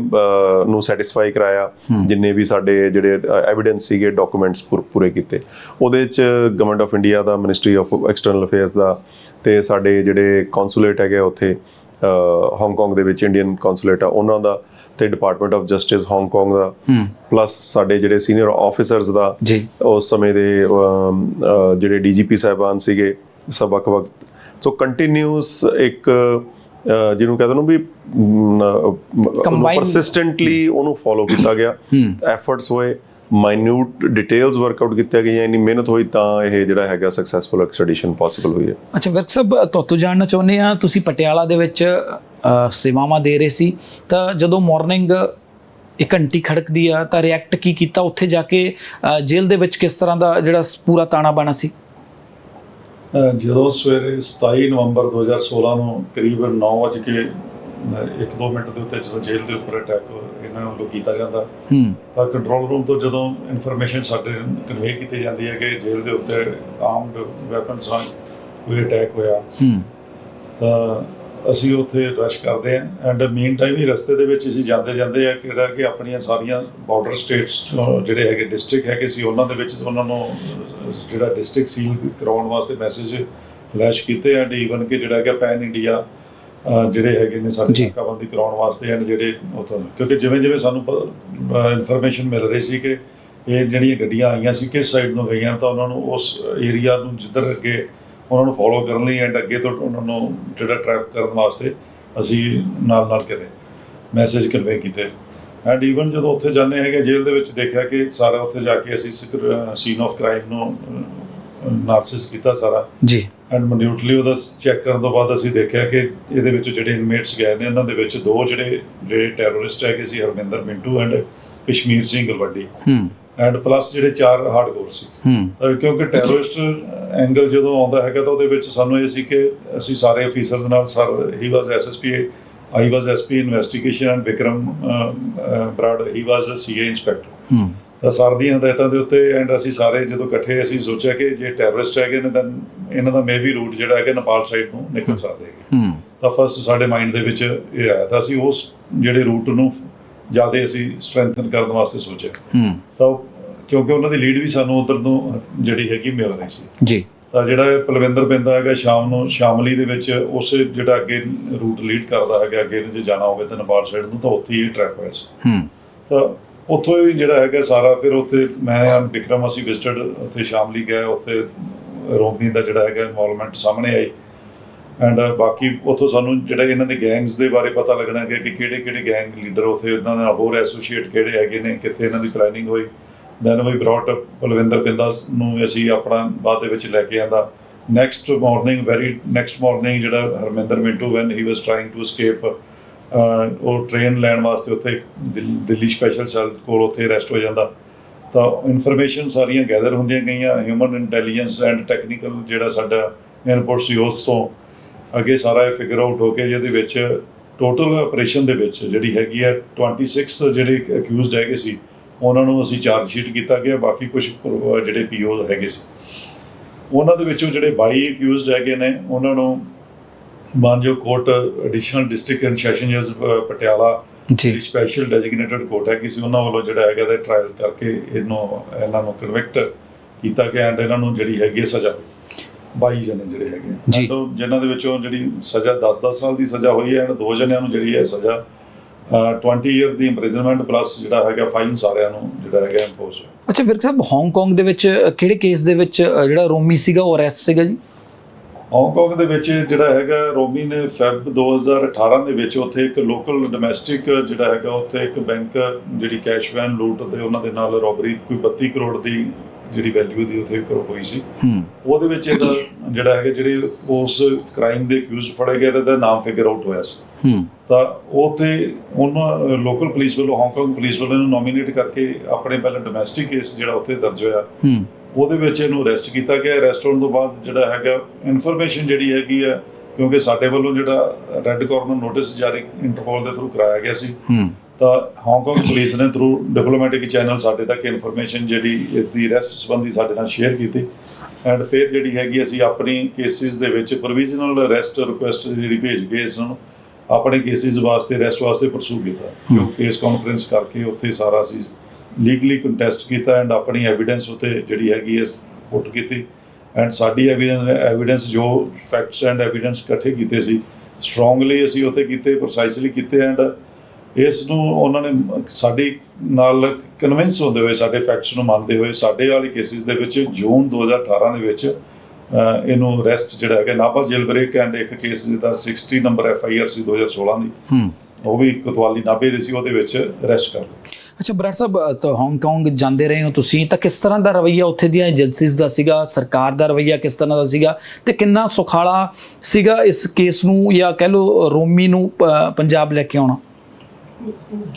S2: ਨੂੰ ਸੈਟੀਸਫਾਈ ਕਰਾਇਆ ਜਿੰਨੇ ਵੀ ਸਾਡੇ ਜਿਹੜੇ ਐਵੀਡੈਂਸ ਸੀਗੇ ਡਾਕੂਮੈਂਟਸ ਪੂਰੇ ਕੀਤੇ। ਉਹਦੇ ਵਿੱਚ ਗਵਰਨਮੈਂਟ ਆਫ ਇੰਡੀਆ ਦਾ ਮਿਨਿਸਟਰੀ ਆਫ ਐਕਸਟਰਨਲ ਅਫੇਅਰਸ ਦਾ ਤੇ ਸਾਡੇ ਜਿਹੜੇ ਕੌਂਸੂਲੇਟ ਹੈਗੇ ਉੱਥੇ ਹਾਂਗਕਾਂਗ ਦੇ ਵਿੱਚ ਇੰਡੀਅਨ ਕੌਂਸੂਲੇਟ ਆ ਉਹਨਾਂ ਦਾ ਤੇ department of justice Hong Kong
S1: the.
S2: Plus ਸਾਡੇ ਜਿਹੜੇ ਸੀਨੀਅਰ ਆਫੀਸਰਸ ਦਾ ਉਸ ਸਮੇਂ ਦੇ ਜਿਹੜੇ ਡੀਜੀਪੀ ਸਾਹਿਬਾਨ ਸੀਗੇ ਸਭ ਵੱਖ ਵੱਖ ਸੋ ਕੰਟੀਨਿਊਸ ਇੱਕ ਜਿਹਨੂੰ ਕਹਿੰਦੇ ਨੂੰ ਵੀ ਪਰਸਿਸਟੈਂਟਲੀ ਉਹਨੂੰ ਫੋਲੋ ਕੀਤਾ ਗਿਆ। ਐਫਰਟਸ ਹੋਏ ਮਾਈਨਿਊਟ ਡਿਟੇਲਸ ਵਰਕਆਊਟ ਕੀਤੀਆਂ ਗਈਆਂ ਇੰਨੀ ਮਿਹਨਤ ਹੋਈ ਤਾਂ ਇਹ ਜਿਹੜਾ ਹੈਗਾ ਸਕਸੈਸਫੁਲ ਐਕਸਟ੍ਰੈਡੀਸ਼ਨ ਪੋਸੀਬਲ ਹੋਈ ਹੈ।
S1: ਅੱਛਾ ਵਿਰਕ ਸਾਹਿਬ ਤੁਹਾਤੋਂ ਜਾਣਨਾ ਚਾਹੁੰਦੇ ਆ ਤੁਸੀਂ ਪਟਿਆਲਾ ਦੇ ਵਿੱਚ ਸੇਵਾਵਾਂ ਦੇ ਰਹੇ ਸੀ ਤਾਂ ਜਦੋਂ ਮਾਰਨਿੰਗ ਇੱਕ ਘੰਟੀ ਖੜਕਦੀ ਆ ਤਾਂ ਰਿਐਕਟ ਕੀ ਕੀਤਾ? ਉੱਥੇ ਜਾ ਕੇ ਜੇਲ੍ਹ ਦੇ ਵਿੱਚ ਕਿਸ ਤਰ੍ਹਾਂ ਦਾ ਜਿਹੜਾ ਪੂਰਾ ਤਾਣਾ ਬਾਣਾ ਸੀ?
S3: ਜਦੋਂ ਸਵੇਰੇ 27 ਨਵੰਬਰ 2016 ਨੂੰ ਕਰੀਬ 9:00 ਇੱਕ ਦੋ ਮਿੰਟ ਦੇ ਉੱਤੇ ਜਦੋਂ ਜੇਲ੍ਹ ਦੇ ਉੱਪਰ ਅਟੈਕ ਇਹਨਾਂ ਵੱਲੋਂ ਕੀਤਾ ਜਾਂਦਾ ਤਾਂ ਕੰਟਰੋਲ ਰੂਮ ਤੋਂ ਜਦੋਂ ਇਨਫੋਰਮੇਸ਼ਨ ਸਾਡੇ ਕਨਵੇ ਕੀਤੀ ਜਾਂਦੀ ਹੈ ਕਿ ਜੇਲ੍ਹ ਦੇ ਉੱਤੇ ਆਰਮਡ ਵੈਪਨਸ ਨਾਲ ਕੋਈ ਅਟੈਕ ਹੋਇਆ ਤਾਂ ਅਸੀਂ ਉੱਥੇ ਰਸ਼ ਕਰਦੇ ਹਾਂ ਐਂਡ ਮੀਨ ਟਾਈਮ ਹੀ ਰਸਤੇ ਦੇ ਵਿੱਚ ਅਸੀਂ ਜਾਂਦੇ ਜਾਂਦੇ ਆ ਕਿਹੜਾ ਕਿ ਆਪਣੀਆਂ ਸਾਰੀਆਂ ਬਾਰਡਰ ਸਟੇਟਸ ਜਿਹੜੇ ਹੈਗੇ ਡਿਸਟ੍ਰਿਕਟ ਹੈਗੇ ਸੀ ਉਹਨਾਂ ਦੇ ਵਿੱਚ ਉਹਨਾਂ ਨੂੰ ਜਿਹੜਾ ਡਿਸਟ੍ਰਿਕਟ ਸੀਲ ਕਰਾਉਣ ਵਾਸਤੇ ਮੈਸੇਜ ਫਲੈਸ਼ ਕੀਤੇ ਐਂਡ ਈਵਨ ਕਿ ਜਿਹੜਾ ਕਿ ਪੈਨ ਇੰਡੀਆ ਜਿਹੜੇ ਹੈਗੇ ਨੇ ਸਾਡੇ। ਨਾਕਾਬੰਦੀ ਕਰਾਉਣ ਵਾਸਤੇ ਐਂਡ ਜਿਹੜੇ ਉੱਥੋਂ ਕਿਉਂਕਿ ਜਿਵੇਂ ਜਿਵੇਂ ਸਾਨੂੰ ਇਨਫੋਰਮੇਸ਼ਨ ਮਿਲ ਰਹੀ ਸੀ ਕਿ ਇਹ ਜਿਹੜੀਆਂ ਗੱਡੀਆਂ ਆਈਆਂ ਸੀ ਕਿਸ ਸਾਈਡ ਨੂੰ ਗਈਆਂ ਤਾਂ ਉਹਨਾਂ ਨੂੰ ਉਸ ਏਰੀਆ ਨੂੰ ਜਿੱਧਰ ਅੱਗੇ ਉਹਨਾਂ ਨੂੰ ਫੋਲੋ ਕਰਨ ਲਈ ਐਂਡ ਅੱਗੇ ਤੋਂ ਉਹਨਾਂ ਨੂੰ ਜਿਹੜਾ ਟਰੈਪ ਕਰਨ ਵਾਸਤੇ ਅਸੀਂ ਨਾਲ ਨਾਲ ਕਰੇ ਮੈਸੇਜ ਕਨਵੇ ਕੀਤੇ। ਐਂਡ ਈਵਨ ਜਦੋਂ ਉੱਥੇ ਜਾਂਦੇ ਹੈਗੇ ਜੇਲ੍ਹ ਦੇ ਵਿੱਚ ਦੇਖਿਆ ਕਿ ਸਾਰਾ ਉੱਥੇ ਜਾ ਕੇ ਅਸੀਂ ਸੀਨ ਆਫ ਕ੍ਰਾਈਮ ਨੂੰ ਨਾਰਸਿਸ ਕੀਤਾ ਸਾਰਾ।
S1: ਜੀ।
S3: ਐਂਡ ਮਨਿਊਟਲੀ ਉਹਦਾ ਚੈੱਕ ਕਰਨ ਤੋਂ ਬਾਅਦ ਅਸੀਂ ਦੇਖਿਆ ਕਿ ਇਹਦੇ ਵਿੱਚ ਜਿਹੜੇ ਇਨਮੇਟਸ ਗਏ ਨੇ ਉਹਨਾਂ ਦੇ ਵਿੱਚ ਦੋ ਜਿਹੜੇ ਜਿਹੜੇ ਟੈਰਰਿਸਟ ਹੈਗੇ ਸੀ ਹਰਮਿੰਦਰ ਮਿੰਟੂ ਐਂਡ ਕਸ਼ਮੀਰ ਸਿੰਘ ਗਲਵੱਡੀ।
S1: ਹੂੰ।
S3: ਐਂਡ ਪਲੱਸ ਜਿਹੜੇ ਚਾਰ ਹਾਰਡਕੋਰ ਸੀ।
S1: ਹੂੰ।
S3: ਤਾਂ ਕਿਉਂਕਿ ਟੈਰਰਿਸਟ ਐਂਗਲ ਜਦੋਂ ਆਉਂਦਾ ਹੈਗਾ ਤਾਂ ਉਹਦੇ ਵਿੱਚ ਸਾਨੂੰ ਇਹ ਸੀ ਕਿ ਅਸੀਂ ਸਾਰੇ ਅਫੀਸਰਸ ਨਾਲ sir he was SSP I was SP investigation and Vikram Brar he was CIA inspector
S1: ਹੂੰ।
S3: ਤਾਂ ਸਰ ਦੀਆਂ ਹਦਾਇਤਾਂ ਦੇ ਉੱਤੇ ਐਂਡ ਅਸੀਂ ਸਾਰੇ ਜਦੋਂ ਇਕੱਠੇ ਅਸੀਂ ਸੋਚਿਆ ਕਿ ਜੇ ਟੈਰਰਿਸਟ ਹੈਗੇ ਨੇ ਤਾਂ ਇਹਨਾਂ ਦਾ ਮੇਬੀ ਰੂਟ ਜਿਹੜਾ ਹੈਗਾ ਨੇਪਾਲ ਸਾਈਡ ਨੂੰ ਨਿਕਲ ਸਕਦੇ ਹੈਗੇ। ਤਾਂ ਫਸਟ ਸਾਡੇ ਮਾਈਂਡ ਦੇ ਵਿੱਚ ਇਹ ਆਇਆ ਤਾਂ ਅਸੀਂ ਉਸ ਜਿਹੜੇ ਰੂਟ ਨੂੰ ਜ਼ਿਆਦਾ ਅਸੀਂ ਸਟਰੈਂਥਨ ਕਰਨ ਵਾਸਤੇ ਸੋਚਿਆ।
S1: ਹੂੰ।
S3: ਤਾਂ ਉਹ- ਕਿਉਂਕਿ ਉਹਨਾਂ ਦੀ ਲੀਡ ਵੀ ਸਾਨੂੰ ਉਧਰ ਨੂੰ ਜਿਹੜੀ ਹੈਗੀ ਮਿਲ ਰਹੀ ਸੀ।
S1: ਜੀ।
S3: ਤਾਂ ਜਿਹੜਾ ਪਲਵਿੰਦਰ ਪੈਂਦਾ ਹੈਗਾ ਸ਼ਾਮ ਨੂੰ ਸ਼ਾਮਲੀ ਦੇ ਵਿੱਚ ਉਸੇ ਜਿਹੜਾ ਅੱਗੇ ਰੂਟ ਲੀਡ ਕਰਦਾ ਹੈਗਾ ਅੱਗੇ ਜੇ ਜਾਣਾ ਹੋਵੇ ਤਾਂ ਨੇਪਾਲ ਸਾਈਡ ਨੂੰ ਤਾਂ ਉੱਥੇ ਹੀ ਟਰੈਕ ਹੋਇਆ ਸੀ।
S1: ਹੂੰ।
S3: ਤਾਂ ਉੱਥੋਂ ਹੀ ਜਿਹੜਾ ਹੈਗਾ ਸਾਰਾ ਫਿਰ ਉੱਥੇ ਮੈਂ ਵਿਕਰਮ ਅਸੀਂ ਵਿਜ਼ਿਟਡ ਉੱਥੇ ਸ਼ਾਮਲੀ ਗਏ ਉੱਥੇ ਰੋਮੀ ਦਾ ਜਿਹੜਾ ਹੈਗਾ ਇਨਵੋਲਵਮੈਂਟ ਸਾਹਮਣੇ ਆਈ। ਐਂਡ uh, ਬਾਕੀ ਉੱਥੋਂ ਸਾਨੂੰ ਜਿਹੜਾ ਇਹਨਾਂ ਦੇ ਗੈਂਗਸ ਦੇ ਬਾਰੇ ਪਤਾ ਲੱਗਣਾ ਕਿ ਕਿਹੜੇ ਕਿਹੜੇ ਗੈਂਗ ਲੀਡਰ ਉੱਥੇ ਇਹਨਾਂ ਨਾਲ ਹੋਰ ਐਸੋਸੀਏਟ ਕਿਹੜੇ ਹੈਗੇ ਨੇ, ਕਿੱਥੇ ਇਹਨਾਂ ਦੀ ਪਲੈਨਿੰਗ ਹੋਈ। Then we brought Balwinder Pinda ਨੂੰ ਅਸੀਂ ਆਪਣਾ ਬਾਅਦ ਦੇ ਵਿੱਚ ਲੈ ਕੇ ਆਂਦਾ। Next morning very next morning ਜਿਹੜਾ Harminder Mintoo when he was trying to escape ਉਹ ਟ੍ਰੇਨ ਲੈਣ ਵਾਸਤੇ ਉੱਥੇ ਦਿੱਲੀ ਸਪੈਸ਼ਲ ਸੈੱਲ ਕੋਲ ਉੱਥੇ ਰੈਸਟ ਹੋ ਜਾਂਦਾ। ਤਾਂ ਇਨਫੋਰਮੇਸ਼ਨ ਸਾਰੀਆਂ ਗੈਦਰ ਹੁੰਦੀਆਂ ਗਈਆਂ ਹਿਊਮਨ ਇੰਟੈਲੀਜੈਂਸ ਐਂਡ ਟੈਕਨੀਕਲ ਜਿਹੜਾ ਸਾਡਾ ਇਨਪੁਟ ਸੀ ਉਸ ਤੋਂ। ਅੱਗੇ ਸਾਰਾ ਇਹ ਫਿਗਰ ਆਊਟ ਹੋ ਕੇ ਜਿਹਦੇ ਵਿੱਚ ਟੋਟਲ ਆਪਰੇਸ਼ਨ ਦੇ ਵਿੱਚ ਜਿਹੜੀ ਹੈਗੀ ਹੈ 26 ਜਿਹੜੇ ਅਕਿਊਜ਼ਡ ਹੈਗੇ ਸੀ ਉਹਨਾਂ ਨੂੰ ਅਸੀਂ ਚਾਰਜ ਸ਼ੀਟ ਕੀਤਾ ਗਿਆ ਬਾਕੀ ਕੁਝ ਜਿਹੜੇ ਪੀਓ ਹੈਗੇ ਸੀ। ਉਹਨਾਂ ਦੇ ਵਿੱਚੋਂ ਜਿਹੜੇ 22 ਅਕਿਊਜ਼ਡ ਹੈਗੇ ਨੇ ਉਹਨਾਂ ਨੂੰ ਮਾਨਜੋ court additional district and session ਜਜ Patiala
S1: ਜੀ।
S3: ਸਪੈਸ਼ਲ ਡੈਜ਼ਿਗਨੇਟਡ ਕੋਰਟ ਹੈ ਕਿਸੇ ਉਹਨਾਂ ਵੱਲੋਂ ਜਿਹੜਾ ਹੈਗਾ ਦਾ ਟ੍ਰਾਇਲ ਕਰਕੇ ਇਹਨੂੰ ਇਹਨਾਂ ਨੂੰ ਕਨਵਿਕਟ ਕੀਤਾ ਗਿਆ ਐਂਡ ਇਹਨਾਂ ਨੂੰ ਜਿਹੜੀ ਹੈਗੀ ਸਜ਼ਾ। 22 ਜਣੇ ਜਿਹੜੇ ਹੈਗੇ।
S1: ਜੀ।
S3: ਉਹ ਜਿਨ੍ਹਾਂ ਦੇ ਵਿੱਚੋਂ ਜਿਹੜੀ ਸਜ਼ਾ 10-10 ਸਾਲ ਦੀ ਸਜ਼ਾ ਹੋਈ ਹੈ ਐਂਡ ਦੋ ਜਣਿਆਂ ਨੂੰ ਜਿਹੜੀ ਹੈ ਸਜ਼ਾ ਅਹ, 20 ਇਅਰ ਦੀ ਇੰਪ੍ਰਿਜ਼ਨਮੈਂਟ ਪਲੱਸ ਜਿਹੜਾ ਹੈਗਾ ਫਾਈਨ ਸਾਰਿਆਂ ਨੂੰ ਜਿਹੜਾ ਹੈਗਾ ਇੰਪੋਜ਼
S1: ਅੱਛਾ ਵਿਰਕ ਸਾਹਿਬ ਹਾਂਗਕਾਂਗ ਦੇ ਵਿੱਚ ਕਿਹੜੇ ਕੇਸ ਦੇ ਵਿੱਚ ਜਿਹੜਾ ਰੋਮੀ ਸੀਗਾ ਉਹ ਅਰੈਸਟ ਸੀਗਾ ਜੀ
S3: ਹਾਂਗਕਾਂਗ ਦੇ ਵਿੱਚ ਜਿਹੜਾ ਹੈਗਾ ਰੋਮੀ ਨੇ ਫੈਬ 2018 ਦੇ ਵਿੱਚ ਉੱਥੇ ਇੱਕ ਲੋਕਲ ਡੋਮੈਸਟਿਕ ਜਿਹੜਾ ਹੈਗਾ ਉੱਥੇ ਇੱਕ ਬੈਂਕ ਜਿਹੜੀ ਕੈਸ਼ ਵੈਨ ਲੂਟ ਤੇ ਉਹਨਾਂ ਦੇ ਨਾਲ ਰੋਬਰੀ ਕੋਈ 32 ਕਰੋੜ ਦੀ ਜਿਹੜੀ ਵੈਲਿਊ ਦੀ ਉੱਥੇ ਕਰੋ ਹੋਈ ਸੀ। ਉਹਦੇ ਵਿੱਚ ਇਹਦਾ ਜਿਹੜਾ ਹੈਗਾ ਜਿਹੜੇ ਉਸ ਕ੍ਰਾਈਮ ਦੇ ਅਕਿਊਜ਼ਡ ਫੜੇ ਗਏ ਤੇ ਇਹਦਾ ਨਾਮ ਫਿਗਰ ਆਊਟ ਹੋਇਆ ਸੀ।
S1: ਹੂੰ।
S3: ਤਾਂ ਤੇ ਉਹਨਾਂ ਲੋਕਲ ਪੁਲਿਸ ਵੱਲੋਂ ਹਾਂਗਕਾਂਗ ਪੁਲਿਸ ਵੱਲੋਂ ਇਹਨੂੰ ਨੋਮੀਨੇਟ ਕਰਕੇ ਆਪਣੇ ਪਹਿਲਾਂ ਡੋਮੈਸਟਿਕ ਕੇਸ ਜਿਹੜਾ ਉੱਥੇ ਦਰਜ ਹੋਇਆ।
S1: ਹੂੰ।
S3: ਉਹਦੇ ਵਿੱਚ ਇਹਨੂੰ ਅਰੈਸਟ ਕੀਤਾ ਗਿਆ। ਅਰੈਸਟ ਹੋਣ ਤੋਂ ਬਾਅਦ ਜਿਹੜਾ ਹੈਗਾ ਇਨਫੋਰਮੇਸ਼ਨ ਜਿਹੜੀ ਹੈਗੀ ਆ ਕਿਉਂਕਿ ਸਾਡੇ ਵੱਲੋਂ ਜਿਹੜਾ ਰੈੱਡ ਕਾਰਨਰ ਨੋਟਿਸ ਜਾਰੀ ਇੰਟਰਪੋਲ ਦੇ ਥਰੂ ਕਰਾਇਆ ਗਿਆ ਸੀ।
S1: ਹੂੰ।
S3: ਤਾਂ ਹਾਂਗਕਾਂਗ ਪੁਲਿਸ ਨੇ ਥਰੂ ਡਿਪਲੋਮੈਟਿਕ ਚੈਨਲ ਸਾਡੇ ਤੱਕ ਇਨਫੋਰਮੇਸ਼ਨ ਜਿਹੜੀ ਇਹਦੀ ਅਰੈਸਟ ਸੰਬੰਧੀ ਸਾਡੇ ਨਾਲ ਸ਼ੇਅਰ ਕੀਤੀ ਐਂਡ ਫਿਰ ਜਿਹੜੀ ਹੈਗੀ ਅਸੀਂ ਆਪਣੀ ਕੇਸਿਸ ਦੇ ਵਿੱਚ ਪ੍ਰੋਵੀਜ਼ਨਲ ਅਰੈਸਟ ਰਿਕੁਐਸਟ ਜਿਹੜੀ ਭੇਜ ਕੇ ਇਸ ਨੂੰ ਆਪਣੇ ਕੇਸਿਸ ਵਾਸਤੇ ਅਰੈਸਟ ਵਾਸਤੇ ਪਰਸੂ ਕੀਤਾ। ਜੋ ਕੇਸ ਕਾਨਫਰੰਸ ਕਰਕੇ ਉੱਥੇ ਸਾਰਾ ਅਸੀਂ ਲੀਗਲੀ ਕੰਟੈਸਟ ਕੀਤਾ ਐਂਡ ਆਪਣੀ ਐਵੀਡੈਂਸ ਉੱਤੇ ਜਿਹੜੀ ਹੈਗੀ ਇਸ ਪੁੱਟ ਕੀਤੀ। ਐਂਡ ਸਾਡੀ ਐਵੀਡੈਂਸ ਜੋ ਫੈਕਟਸ ਐਂਡ ਐਵੀਡੈਂਸ ਇਕੱਠੇ ਕੀਤੇ ਸੀ ਸਟਰੋਂਗਲੀ ਅਸੀਂ ਉੱਥੇ ਕੀਤੇ ਪ੍ਰੋਸਾਈਸਲੀ ਕੀਤੇ ਐਂਡ ਇਸ ਨੂੰ ਉਹਨਾਂ ਨੇ ਸਾਡੀ ਨਾਲ ਕਨਵਿੰਸ ਹੁੰਦੇ ਹੋਏ ਸਾਡੇ ਫੈਕਟਸ ਨੂੰ ਮੰਨਦੇ ਹੋਏ ਸਾਡੇ ਵਾਲੇ ਕੇਸਿਸ ਦੇ ਵਿੱਚ ਜੂਨ 2018 ਦੇ ਵਿੱਚ ਇਹਨੂੰ ਅਰੈਸਟ ਜਿਹੜਾ ਹੈਗਾ ਨਾਭਾ ਜੇਲ੍ਹ ਬ੍ਰੇਕ ਐਂਡ ਇੱਕ ਕੇਸ ਜਿਹਦਾ 60 ਨੰਬਰ ਐਫ ਆਈ ਆਰ ਸੀ 2016 ਦੀ
S1: ਹੂੰ।
S3: ਉਹ ਵੀ ਕੋਤਵਾਲੀ ਨਾਭੇ ਦੇ ਸੀ ਉਹਦੇ ਵਿੱਚ ਅਰੈਸਟ ਕਰ ਲਿਆ
S1: ਅੱਛਾ ਬਰਾੜ ਸਾਹਿਬ ਤਾਂ ਹਾਂਗਕਾਂਗ ਜਾਂਦੇ ਰਹੇ ਹੋ ਤੁਸੀਂ ਤਾਂ ਕਿਸ ਤਰ੍ਹਾਂ ਦਾ ਰਵਈਆ ਉੱਥੇ ਦੀਆਂ ਏਜੰਸੀਜ਼ ਦਾ ਸੀਗਾ ਸਰਕਾਰ ਦਾ ਰਵਈਆ ਕਿਸ ਤਰ੍ਹਾਂ ਦਾ ਸੀਗਾ ਤੇ ਕਿੰਨਾ ਸੁਖਾਲਾ ਸੀਗਾ ਇਸ ਕੇਸ ਨੂੰ ਜਾਂ ਕਹਿ ਲਓ ਰੋਮੀ ਨੂੰ ਪੰਜਾਬ ਲੈ ਕੇ ਆਉਣਾ?